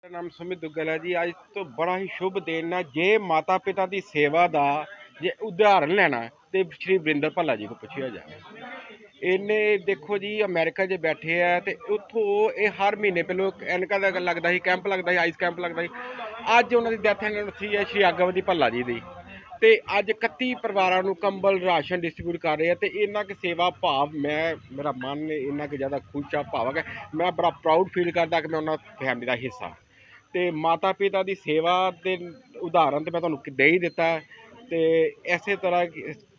ਮੇਰਾ ਨਾਮ ਸੁਮਿਤ ਦੁੱਗਲ ਹੈ ਜੀ। ਅੱਜ ਤੋਂ ਬੜਾ ਹੀ ਸ਼ੁਭ ਦਿਨ ਹੈ। ਜੇ ਮਾਤਾ ਪਿਤਾ ਦੀ ਸੇਵਾ ਦਾ ਜੇ ਉਦਾਹਰਨ ਲੈਣਾ ਹੈ, ਤੇ ਸ਼੍ਰੀ ਵਰਿੰਦਰ ਭੱਲਾ ਜੀ ਨੂੰ ਪੁੱਛਿਆ ਜਾਵੇ। ਇਹਨੇ ਦੇਖੋ ਜੀ ਅਮਰੀਕਾ 'ਚ ਬੈਠੇ ਆ ਤੇ ਉੱਥੋਂ ਇਹ ਹਰ ਮਹੀਨੇ ਪਹਿਲੋਂ ਇੱਕ ਐਨਕਾ ਦਾ ਲੱਗਦਾ ਸੀ ਕੈਂਪ ਲੱਗਦਾ ਸੀ ਆਈਸ ਕੈਂਪ ਲੱਗਦਾ ਸੀ। ਅੱਜ ਉਹਨਾਂ ਦੀ ਡੈਥ ਐਨਵਰਸਰੀ ਹੈ ਸ਼੍ਰੀ ਆਗਾਵਤੀ ਭੱਲਾ ਜੀ ਦੀ। ਤੇ ਅੱਜ 31 ਪਰਿਵਾਰਾਂ ਨੂੰ ਕੰਬਲ ਰਾਸ਼ਨ ਡਿਸਟ੍ਰੀਬਿਊਟ ਕਰ ਰਹੇ ਆ ਤੇ ਇੰਨਾ ਕਿ ਸੇਵਾ ਭਾਵ ਮੈਂ, ਮੇਰਾ ਮਨ ਇੰਨਾ ਕਿ ਜ਼ਿਆਦਾ ਖੁਸ਼ ਆ, ਭਾਵਕ ਹੈ ਮੈਂ ਬੜਾ ਪ੍ਰਾਊਡ ਫੀਲ ਕਰਦਾ ਕਿ ਮੈਂ ਉਹਨਾਂ ਫੈਮਿਲੀ ਦਾ ਹਿੱਸਾ। ਤੇ ਮਾਤਾ ਪਿਤਾ ਦੀ ਸੇਵਾ ਦੇ ਉਦਾਹਰਨ ਤੇ ਮੈਂ ਤੁਹਾਨੂੰ ਦੇ ਹੀ ਦਿੱਤਾ। ਹੈ ਤੇ ਇਸੇ ਤਰ੍ਹਾਂ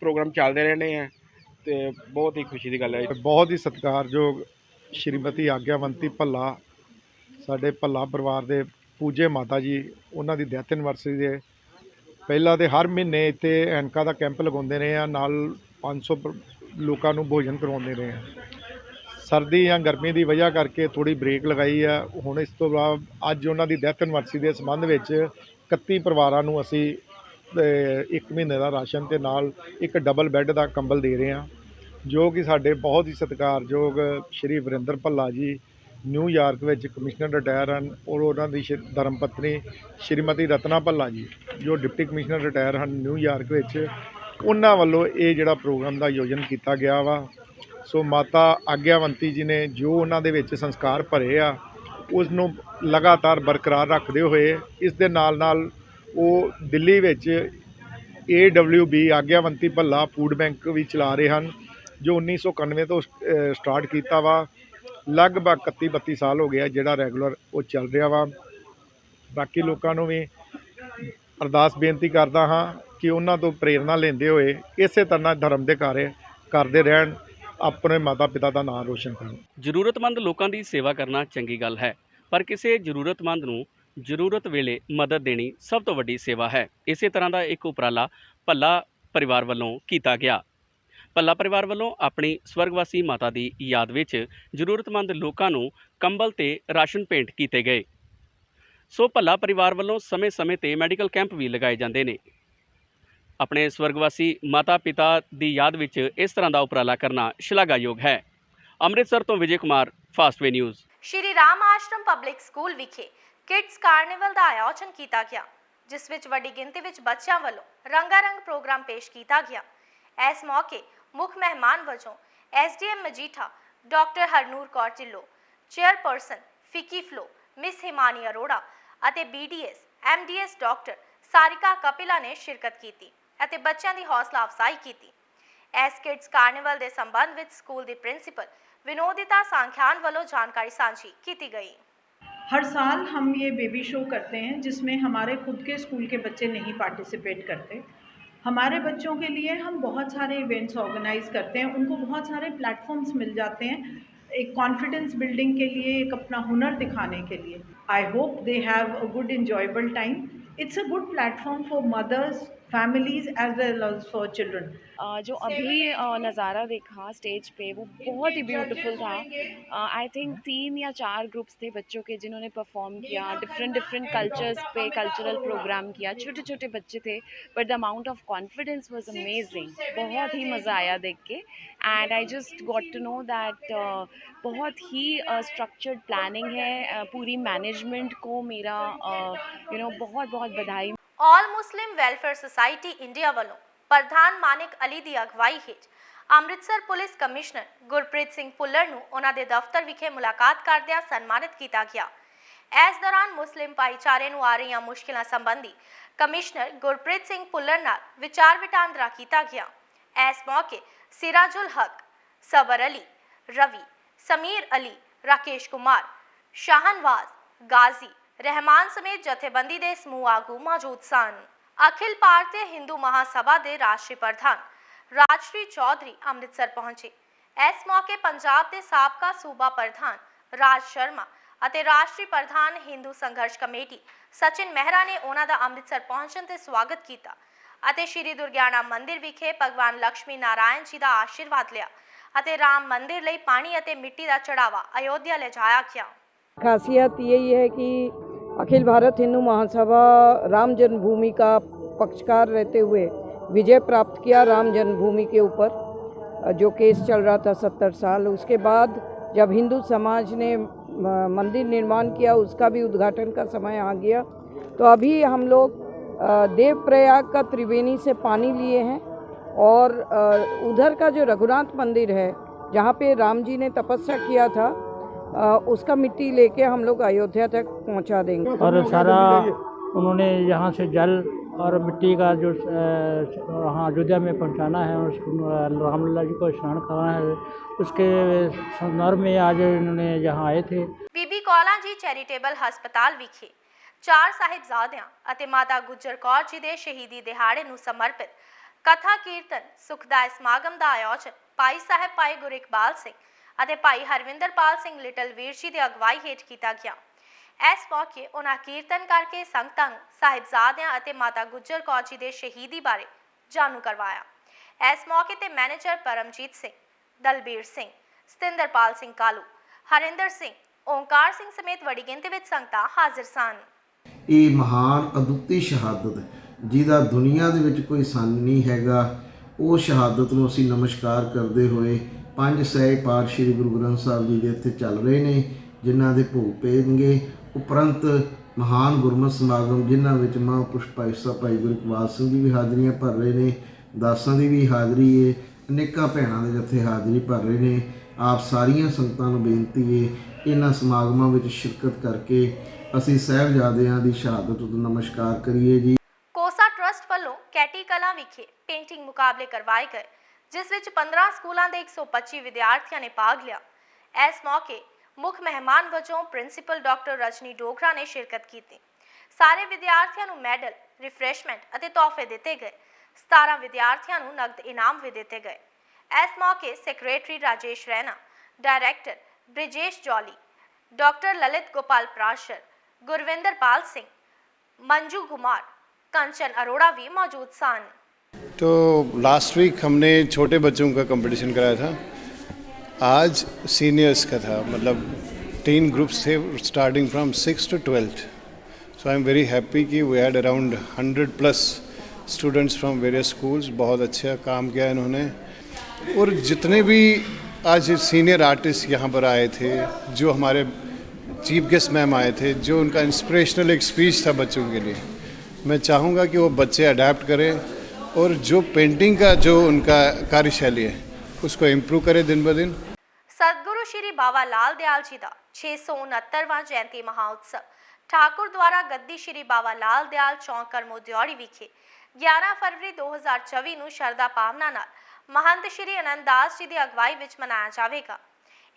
ਪ੍ਰੋਗਰਾਮ ਚੱਲਦੇ ਰਹਿਣੇ ਆ ਤੇ ਬਹੁਤ ਹੀ ਖੁਸ਼ੀ ਦੀ ਗੱਲ ਹੈ ਬਹੁਤ ਹੀ ਸਤਿਕਾਰਯੋਗ ਸ਼੍ਰੀਮਤੀ ਆਗਿਆਵੰਤੀ ਭੱਲਾ, ਸਾਡੇ ਭੱਲਾ ਪਰਿਵਾਰ ਦੇ ਪੂਜੇ ਮਾਤਾ ਜੀ, ਉਹਨਾਂ ਦੀ ਡੈਥ ਐਨਵਰਸਰੀ ਦੇ ਪਹਿਲਾਂ ਤਾਂ ਹਰ ਮਹੀਨੇ ਇੱਥੇ ਐਨਕਾ ਦਾ ਕੈਂਪ ਲਗਾਉਂਦੇ ਰਹੇ ਆ, ਨਾਲ 500 ਪ- ਲੋਕਾਂ ਨੂੰ ਭੋਜਨ ਕਰਵਾਉਂਦੇ ਰਹੇ ਆ। ਸਰਦੀ ਜਾਂ ਗਰਮੀ ਦੀ ਵਜ੍ਹਾ ਕਰਕੇ ਥੋੜੀ ਬ੍ਰੇਕ ਲਗਾਈ ਆ। ਹੁਣ ਇਸ ਤੋਂ ਬਾਅਦ ਅੱਜ ਉਹਨਾਂ ਦੀ ਡੈਥ ਐਨਵਰਸਰੀ ਦੇ ਸੰਬੰਧ ਵਿੱਚ 31 ਪਰਿਵਾਰਾਂ ਨੂੰ ਅਸੀਂ ਇੱਕ ਮਹੀਨੇ ਦਾ ਰਾਸ਼ਨ ਤੇ ਨਾਲ ਇੱਕ ਡਬਲ ਬੈੱਡ ਦਾ ਕੰਬਲ ਦੇ ਰਹੇ ਹਾਂ ਜੋ ਕਿ ਸਾਡੇ ਬਹੁਤ ਹੀ ਸਤਿਕਾਰਯੋਗ ਸ਼੍ਰੀ ਵਰਿੰਦਰ ਭੱਲਾ ਜੀ ਨਿਊਯਾਰਕ ਵਿੱਚ ਕਮਿਸ਼ਨਰ ਰਿਟਾਇਰ ਹਨ ਔਰ ਉਹਨਾਂ ਦੀ ਸ਼੍ਰੀ ਧਰਮ ਪਤਨੀ ਸ਼੍ਰੀਮਤੀ ਰਤਨਾ ਭੱਲਾ ਜੀ, ਜੋ ਡਿਪਟੀ ਕਮਿਸ਼ਨਰ ਰਿਟਾਇਰ ਹਨ ਨਿਊਯਾਰਕ ਵਿੱਚ। ਉਹਨਾਂ ਵੱਲੋਂ ਇਹ ਜਿਹੜਾ ਪ੍ਰੋਗਰਾਮ ਦਾ ਆਯੋਜਨ ਕੀਤਾ ਗਿਆ ਵਾ। ਸੋ ਮਾਤਾ ਆਗਿਆਵੰਤੀ ਜੀ ਨੇ ਜੋ ਉਹਨਾਂ ਦੇ ਵਿੱਚ ਸੰਸਕਾਰ ਭਰੇ ਆ ਉਸ ਨੂੰ ਲਗਾਤਾਰ ਬਰਕਰਾਰ ਰੱਖਦੇ ਹੋਏ ਇਸ ਦੇ ਨਾਲ ਨਾਲ ਉਹ ਦਿੱਲੀ ਵਿੱਚ AWB Aagyawanti Bhalla food bank ਵੀ ਚਲਾ ਰਹੇ ਹਨ, ਜੋ 1991 ਤੋਂ ਸਟਾਰਟ ਕੀਤਾ ਵਾ। ਲਗਭਗ 31 32 ਸਾਲ ਹੋ ਗਿਆ ਜਿਹੜਾ ਰੈਗੂਲਰ ਉਹ ਚੱਲ ਰਿਹਾ ਵਾ। ਬਾਕੀ ਲੋਕਾਂ ਨੂੰ ਵੀ ਅਰਦਾਸ ਬੇਨਤੀ ਕਰਦਾ ਹਾਂ ਕਿ ਉਹਨਾਂ ਤੋਂ ਪ੍ਰੇਰਣਾ ਲੈਂਦੇ ਹੋਏ ਇਸੇ ਤਰ੍ਹਾਂ ਧਰਮ ਦੇ ਕਾਰਜ ਕਰਦੇ ਰਹਿਣ, ਆਪਣੇ ਮਾਤਾ ਪਿਤਾ ਦਾ ਨਾਮ ਰੋਸ਼ਨ ਕਰਨ। ਜ਼ਰੂਰਤਮੰਦ ਲੋਕਾਂ ਦੀ ਸੇਵਾ ਕਰਨਾ ਚੰਗੀ ਗੱਲ ਹੈ, ਪਰ ਕਿਸੇ ਜ਼ਰੂਰਤਮੰਦ ਨੂੰ ਜ਼ਰੂਰਤ ਵੇਲੇ ਮਦਦ ਦੇਣੀ ਸਭ ਤੋਂ ਵੱਡੀ ਸੇਵਾ ਹੈ। ਇਸੇ ਤਰ੍ਹਾਂ ਦਾ ਇੱਕ ਉਪਰਾਲਾ ਭੱਲਾ ਪਰਿਵਾਰ ਵੱਲੋਂ ਕੀਤਾ ਗਿਆ। ਭੱਲਾ ਪਰਿਵਾਰ ਵੱਲੋਂ ਆਪਣੀ ਸਵਰਗਵਾਸੀ ਮਾਤਾ ਦੀ ਯਾਦ ਵਿੱਚ ਜ਼ਰੂਰਤਮੰਦ ਲੋਕਾਂ ਨੂੰ ਕੰਬਲ ਤੇ ਰਾਸ਼ਨ ਭੇਂਟ ਕੀਤੇ ਗਏ। ਸੋ ਭੱਲਾ ਪਰਿਵਾਰ ਵੱਲੋਂ ਸਮੇਂ-ਸਮੇਂ ਤੇ ਮੈਡੀਕਲ ਕੈਂਪ ਵੀ ਲਗਾਏ ਜਾਂਦੇ ਨੇ। ਆਪਣੇ ਸਵਰਗਵਾਸੀ ਮਾਤਾ ਪਿਤਾ ਦੀ ਯਾਦ ਵਿੱਚ ਇਸ ਤਰ੍ਹਾਂ ਦਾ ਉਪਰਾਲਾ ਕਰਨਾ ਸ਼ਲਾਘਾਯੋਗ ਹੈ। ਅੰਮ੍ਰਿਤਸਰ ਤੋਂ Vijay Kumar Fastway news. Shri Ram Ashram public school ਵਿਖੇ ਕਿਡਜ਼ ਕਾਰਨੀਵਲ ਦਾ ਆਯੋਜਨ ਕੀਤਾ ਗਿਆ, ਜਿਸ ਵਿੱਚ ਵੱਡੀ ਗਿਣਤੀ ਵਿੱਚ ਬੱਚਿਆਂ ਵੱਲੋਂ ਰੰਗਾਰੰਗ ਪ੍ਰੋਗਰਾਮ ਪੇਸ਼ ਕੀਤਾ ਗਿਆ। ਇਸ ਮੌਕੇ ਮੁੱਖ ਮਹਿਮਾਨ ਵਜੋਂ SDM Majitha, doctor Harnoor Kaur Dhillon, chairperson FICCI FLO, miss Himani Arora ਅਤੇ BDS MDS doctor Sarika Kapila ਨੇ ਸ਼ਿਰਕਤ ਕੀਤੀ ਅਤੇ ਬੱਚਿਆਂ ਦੀ ਹੌਸਲਾ ਅਫਜ਼ਾਈ ਕੀਤੀ। ਐਸ ਕਿਡਸ ਕਾਰਨੀਵਲ ਦੇ ਸੰਬੰਧ ਵਿੱਚ ਸਕੂਲ ਦੀ ਪ੍ਰਿੰਸੀਪਲ विनोदिता सांख्यान वालों जानकारी साझी की गई हर साल हम ये बेबी शो करते हैं जिसमें हमारे खुद के स्कूल के बच्चे नहीं पार्टिसिपेट करते हमारे बच्चों के लिए हम बहुत सारे इवेंट्स ऑर्गेनाइज करते हैं, उनको बहुत सारे प्लेटफॉर्म्स मिल जाते हैं, एक कॉन्फिडेंस बिल्डिंग के लिए, एक अपना हुनर दिखाने के लिए। I hope they have a good enjoyable time it's a good platform for mothers families as well for children जो अभी नज़ारा देखा स्टेज पे वो बहुत ही ब्यूटीफुल था। आई थिंक तीन या चार ग्रुप्स थे बच्चों के जिन्होंने परफॉर्म किया डिफरेंट डिफरेंट कल्चर्स पे कल्चरल प्रोग्राम किया। छोटे छोटे बच्चे थे but the amount of confidence was amazing बहुत ही मज़ा आया देख के। And I just got to know that बहुत ही स्ट्रक्चर्ड प्लानिंग है अ, पूरी मैनेजमेंट को मेरा यू नो बहुत बहुत बधाई all Muslim welfare society India ਵੱਲੋਂ ਪ੍ਰਧਾਨ ਮਾਨਿਕ ਅਲੀ ਦੀ ਅਗਵਾਈ ਹੇਠ ਅੰਮ੍ਰਿਤਸਰ ਪੁਲਿਸ ਕਮਿਸ਼ਨਰ ਗੁਰਪ੍ਰੀਤ ਸਿੰਘ ਪੁੱਲਰ ਨੂੰ ਉਹਨਾਂ ਦੇ ਦਫ਼ਤਰ ਵਿਖੇ ਮੁਲਾਕਾਤ ਕਰਦਿਆਂ ਸਨਮਾਨਿਤ ਕੀਤਾ ਗਿਆ। ਇਸ ਦੌਰਾਨ ਮੁਸਲਿਮ ਭਾਈਚਾਰੇ ਨੂੰ ਆ ਰਹੀਆਂ ਮੁਸ਼ਕਿਲਾਂ ਸੰਬੰਧੀ ਕਮਿਸ਼ਨਰ ਗੁਰਪ੍ਰੀਤ ਸਿੰਘ ਪੁੱਲਰ ਨਾਲ ਵਿਚਾਰ ਵਟਾਂਦਰਾ ਕੀਤਾ ਗਿਆ। ਇਸ ਮੌਕੇ ਸਿਰਾਜੁਲ ਹਕ, ਸਬਰ ਅਲੀ, ਰਵੀ, ਸਮੀਰ ਅਲੀ, ਰਾਕੇਸ਼ ਕੁਮਾਰ, ਸ਼ਾਹਨਵਾਜ਼, ਗਾਜ਼ੀ ਰਹਿਮਾਨ ਸਮੇਤ ਜਥੇਬੰਦੀ ਦੇ ਸਮੂਹ ਆਗੂ ਮੌਜੂਦ ਸਨ। ਅਖਿਲ ਭਾਰਤੀ ਹਿੰਦੂ ਮਹਾਸਭਾ ਦੇ ਰਾਸ਼ਟਰੀ ਪ੍ਰਧਾਨ ਰਾਜਸ਼੍ਰੀ ਚੌਧਰੀ ਅੰਮ੍ਰਿਤਸਰ ਪਹੁੰਚੇ। ਇਸ ਮੌਕੇ ਪੰਜਾਬ ਦੇ ਸਾਬਕਾ ਸੂਬਾ ਪ੍ਰਧਾਨ ਰਾਜ ਸ਼ਰਮਾ ਅਤੇ ਰਾਸ਼ਟਰੀ ਪ੍ਰਧਾਨ ਹਿੰਦੂ ਸੰਘਰਸ਼ ਕਮੇਟੀ ਸਚਿਨ ਮਹਿਰਾ ਨੇ ਉਹਨਾਂ ਦਾ ਅੰਮ੍ਰਿਤਸਰ ਪਹੁੰਚਣ ਤੇ ਸਵਾਗਤ ਕੀਤਾ ਅਤੇ ਸ਼੍ਰੀ ਦੁਰਗਿਆਣਾ ਮੰਦਿਰ ਵਿਖੇ ਭਗਵਾਨ ਲక్ష్ਮੀ ਨਾਰਾਇਣ ਜੀ ਦਾ ਆਸ਼ੀਰਵਾਦ ਲਿਆ ਅਤੇ ਰਾਮ ਮੰਦਿਰ ਲਈ ਪਾਣੀ ਅਤੇ ਮਿੱਟੀ ਦਾ ਚੜਾਵਾ ਅਯੋਧਿਆ ਲਿਜਾਇਆ ਗਿਆ। ਖਾਸੀਅਤ ਇਹ ਹੈ ਕਿ अखिल भारत हिंदू महासभा राम जन्मभूमि का पक्षकार रहते हुए विजय प्राप्त किया राम जन्मभूमि के ऊपर, जो केस चल रहा था सत्तर साल। उसके बाद जब हिंदू समाज ने मंदिर निर्माण किया, उसका भी उद्घाटन का समय आ गया तो अभी हम लोग देवप्रयाग का त्रिवेणी से पानी लिए हैं और उधर का जो रघुनाथ मंदिर है, जहाँ पे राम जी ने तपस्या किया था उसका मिट्टी लेके हम लोग अयोध्या तक पहुंचा देंगे और सारा उन्होंने यहाँ से जल और मिट्टी का जो अ, वहाँ अयोध्या में पहुँचाना है उसको रामलला जी को स्नान कराना है उसके संदर्भ में आज इन्होंने यहाँ आए थे ਬੀਬੀ ਕੌਲਾਂ ਜੀ ਚੈਰੀਟੇਬਲ ਹਸਪਤਾਲ ਵਿਖੇ ਚਾਰ ਸਾਹਿਬਜ਼ਾਦਿਆਂ ਅਤੇ ਮਾਤਾ ਗੁਜਰ ਕੌਰ ਜੀ ਦੇ ਸ਼ਹੀਦੀ ਦਿਹਾੜੇ ਨੂੰ ਸਮਰਪਿਤ ਕਥਾ ਕੀਰਤਨ ਸੁਖਦਾਇ ਸਮਾਗਮ ਦਾ ਆਯੋਜਨ ਭਾਈ ਸਾਹਿਬ ਭਾਈ ਗੁਰ ਇਕਬਾਲ ਸਿੰਘ ਅਤੇ ਭਾਈ ਹਰਵਿੰਦਰਪਾਲ ਸਿੰਘ ਲਿਟਲਵੀਰ ਜੀ ਦੇ ਅਗਵਾਈ ਹੇਠ ਕੀਤਾ ਗਿਆ। ਇਸ ਮੌਕੇ ਉਹਨਾਂ ਕੀਰਤਨ ਕਰਕੇ ਸੰਗਤਾਂ ਸਾਹਿਬਜ਼ਾਦਿਆਂ ਅਤੇ ਮਾਤਾ ਗੁਜਰ ਕੌਰ ਜੀ ਦੇ ਸ਼ਹੀਦੀ ਬਾਰੇ ਜਾਣੂ ਕਰਵਾਇਆ। ਇਸ ਮੌਕੇ ਤੇ ਮੈਨੇਜਰ ਪਰਮਜੀਤ ਸਿੰਘ, ਦਲਬੀਰ ਸਿੰਘ, ਸਤਿੰਦਰਪਾਲ ਸਿੰਘ ਕਾਲੂ, ਹਰਿੰਦਰ ਸਿੰਘ ਓਂਕਾਰ ਸਿੰਘ ਸਮੇਤ ਵੱਡੀ ਗਿਣਤੀ ਵਿੱਚ ਸੰਗਤਾਂ ਹਾਜ਼ਰ ਸਨ। ਇਹ ਮਹਾਨ ਅਦੁੱਤੀ ਸ਼ਹਾਦਤ, ਜਿਹਦਾ ਦੁਨੀਆ ਦੇ ਵਿੱਚ ਕੋਈ ਸੰਨ ਨਹੀਂ ਹੈਗਾ, ਉਹ ਸ਼ਹਾਦਤ ਨੂੰ ਅਸੀਂ ਨਮਸਕਾਰ ਕਰਦੇ ਹੋਏ ਪੰਜ ਸਹਿ ਪਾਠ ਸ੍ਰੀ ਗੁਰੂ ਗ੍ਰੰਥ ਸਾਹਿਬ ਜੀ ਦੇ ਇੱਥੇ ਚੱਲ ਰਹੇ ਨੇ, ਜਿਨ੍ਹਾਂ ਦੇ ਭੋਗ ਪੈਣਗੇ ਉਪਰੰਤ ਮਹਾਨ ਗੁਰਮਤਿ ਸਮਾਗਮ, ਜਿਨ੍ਹਾਂ ਵਿੱਚ ਮਹਾਂਪੁਰਸ਼ ਭਾਈ ਸਾਹਿਬ ਭਾਈ ਗੁਰੂ ਇਕਬਾਲ ਸਿੰਘ ਜੀ ਵੀ ਹਾਜ਼ਰੀਆਂ ਭਰ ਰਹੇ ਨੇ, ਦਾਸਾਂ ਦੀ ਵੀ ਹਾਜ਼ਰੀ ਏ, ਅਨੇਕਾਂ ਭੈਣਾਂ ਦੇ ਜਥੇ ਹਾਜ਼ਰੀ ਭਰ ਰਹੇ ਨੇ। ਆਪ ਸਾਰੀਆਂ ਸੰਗਤਾਂ ਨੂੰ ਬੇਨਤੀ ਏ, ਇਹਨਾਂ ਸਮਾਗਮਾਂ ਵਿੱਚ ਸ਼ਿਰਕਤ ਕਰਕੇ ਅਸੀਂ ਸਾਹਿਬਜ਼ਾਦਿਆਂ ਦੀ ਸ਼ਹਾਦਤ ਨੂੰ ਨਮਸਕਾਰ ਕਰੀਏ ਜੀ। ਕੋਸਾ ਟਰਸਟ ਵੱਲੋਂ ਕੈਟੀ ਕਲਾ ਵਿਖੇ ਪੇਂਟਿੰਗ ਮੁਕਾਬਲੇ ਕਰਵਾਏ ਗਏ। ਜਿਸ ਵਿੱਚ 15 ਸਕੂਲਾਂ ਦੇ 125 ਵਿਦਿਆਰਥੀਆਂ ਨੇ ਭਾਗ ਲਿਆ। ਇਸ ਮੌਕੇ ਮੁੱਖ ਮਹਿਮਾਨ ਵਜੋਂ ਪ੍ਰਿੰਸੀਪਲ ਡਾਕਟਰ ਰਜਨੀ ਡੋਗਰਾ ਨੇ ਸ਼ਿਰਕਤ ਕੀਤੀ। ਸਾਰੇ ਵਿਦਿਆਰਥੀਆਂ ਨੂੰ ਮੈਡਲ, ਰਿਫਰੈਸ਼ਮੈਂਟ ਅਤੇ ਤੋਹਫੇ ਦਿੱਤੇ ਗਏ। 17 ਵਿਦਿਆਰਥੀਆਂ ਨੂੰ ਨਕਦ ਇਨਾਮ ਵੀ ਦਿੱਤੇ ਗਏ। ਇਸ ਮੌਕੇ secretary Rajesh Raina, director Brijesh Jolly, doctor Lalit Gopal Prashar Gurvinder Pal Singh, Manju Kumar, Kanchan Arora ਵੀ ਮੌਜੂਦ ਸਨ। तो लास्ट वीक हमने छोटे बच्चों का कंपटीशन कराया था। आज सीनियर्स का था मतलब तीन ग्रुप्स थे starting from six to twelfth so I am very happy कि we had around hundred plus students from various schools बहुत अच्छा काम किया इन्होंने। और जितने भी आज सीनियर आर्टिस्ट यहाँ पर आए थे, जो हमारे चीफ गेस्ट मैम आए थे, जो उनका इंस्पिरेशनल एक स्पीच था बच्चों के लिए, मैं चाहूँगा कि वो बच्चे अडेप्ट करें। और जो पेंटिंग का जो उनका कार्यशैली है उसको इम्प्रूव करें दिन ब दिन ਸਤਿਗੁਰੂ ਸ਼੍ਰੀ ਬਾਬਾ ਲਾਲ ਦਿਆਲ ਜੀ ਦਾ 669ਵਾਂ ਜਯੰਤੀ ਮਹਾਉਤਸਵ ਠਾਕੁਰ ਦੁਆਰਾ ਗੱਦੀ ਸ਼੍ਰੀ ਬਾਬਾ ਲਾਲ ਦਿਆਲ ਚੌਂਕ ਕਰਮੋ ਦਿਉੜੀ ਵਿਖੇ 11 ਫਰਵਰੀ 2024 ਨੂੰ ਸ਼ਰਧਾ ਭਾਵਨਾ ਨਾਲ ਮਹੰਤ ਸ਼੍ਰੀ ਅਨੰਦ ਦਾਸ ਜੀ ਦੀ ਅਗਵਾਈ ਵਿੱਚ ਮਨਾਇਆ ਜਾਵੇਗਾ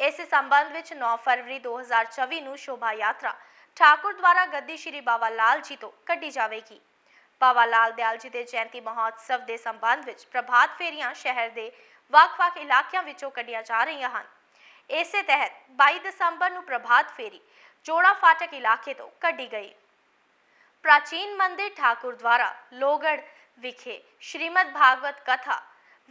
ਇਸੇ ਸੰਬੰਧ ਵਿੱਚ 9 ਫਰਵਰੀ 2024 ਨੂੰ ਸ਼ੋਭਾ ਯਾਤਰਾ ਠਾਕੁਰ ਦੁਆਰਾ ਗੱਦੀ ਸ਼੍ਰੀ ਬਾਬਾ ਲਾਲ ਜੀ ਤੋਂ ਕੱਢੀ ਜਾਵੇਗੀ ਬਾਬਾ ਲਾਲ ਦਿਆਲ ਜੀ ਦੇ ਜਯੰਤੀ ਮਹੋਤਸਵ ਦੇ ਸੰਬੰਧ ਵਿੱਚ ਪ੍ਰਭਾਤ ਫੇਰੀਆਂ ਸ਼ਹਿਰ ਦੇ ਵੱਖ-ਵੱਖ ਇਲਾਕਿਆਂ ਵਿੱਚੋਂ ਕੱਢੀਆਂ ਜਾ ਰਹੀਆਂ ਹਨ। ਇਸੇ ਤਹਿਤ 22 ਦਸੰਬਰ ਨੂੰ ਪ੍ਰਭਾਤ ਫੇਰੀ ਜੋੜਾ ਫਾਟਕ ਇਲਾਕੇ ਤੋਂ ਕੱਢੀ ਗਈ। ਪ੍ਰਾਚੀਨ ਮੰਦਿਰ ਠਾਕੁਰ ਦੁਆਰਾ ਲੋਗੜ ਵਿਖੇ ਸ਼੍ਰੀਮਦ ਭਾਗਵਤ ਕਥਾ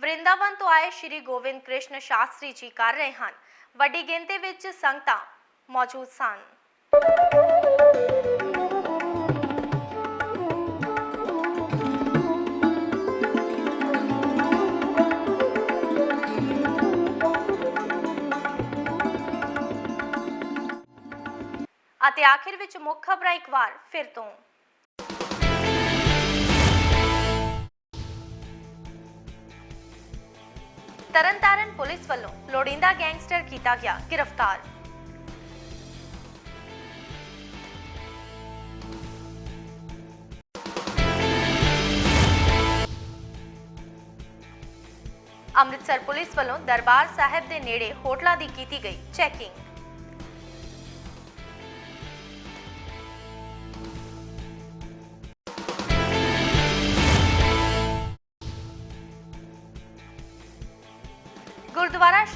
ਵਰਿੰਦਾਵਨ ਤੋਂ ਆਏ ਸ਼੍ਰੀ ਗੋਬਿੰਦ ਕ੍ਰਿਸ਼ਨ ਸ਼ਾਸਤਰੀ ਜੀ ਕਰ ਰਹੇ ਹਨ। ਵੱਡੀ ਗਿਣਤੀ ਵਿੱਚ ਸੰਗਤਾਂ ਮੌਜੂਦ ਸਨ। ਅਤੇ ਆਖਿਰ ਵਿੱਚ ਮੁੱਖ ਖਬਰਾਂ ਇੱਕ ਵਾਰ ਫਿਰ ਤੋਂ। ਤਰਨਤਾਰਨ ਪੁਲਿਸ ਵੱਲੋਂ ਲੋੜੀਂਦਾ ਗੈਂਗਸਟਰ ਕੀਤਾ ਗਿਆ ਗ੍ਰਿਫਤਾਰ। ਅੰਮ੍ਰਿਤਸਰ ਪੁਲਿਸ ਵੱਲੋਂ ਦਰਬਾਰ ਸਾਹਿਬ ਦੇ ਨੇੜੇ ਹੋਟਲਾਂ ਦੀ ਕੀਤੀ ਗਈ ਚੈਕਿੰਗ।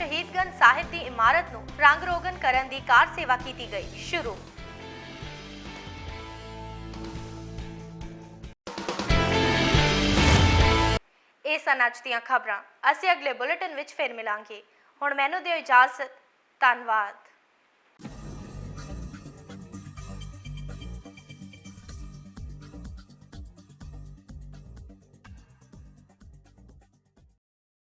ਸ਼ਹੀਦਗੰਜ ਸਾਹਿਬ ਦੀ ਇਮਾਰਤ ਨੂੰ ਰੰਗ ਰੋਗਨ ਕਰਨ ਦੀ ਕਾਰ ਸੇਵਾ ਕੀਤੀ ਗਈ। ਸ਼ੁਰੂ। ਇਹ ਸਨ ਅੱਜ ਦੀਆਂ ਖਬਰਾਂ। ਅਸੀਂ ਅਗਲੇ ਬੁਲੇਟਿਨ ਵਿੱਚ ਫਿਰ ਮਿਲਾਂਗੇ। ਹੁਣ ਮੈਨੂੰ ਦਿਓ ਇਜਾਜ਼ਤ। ਧੰਨਵਾਦ।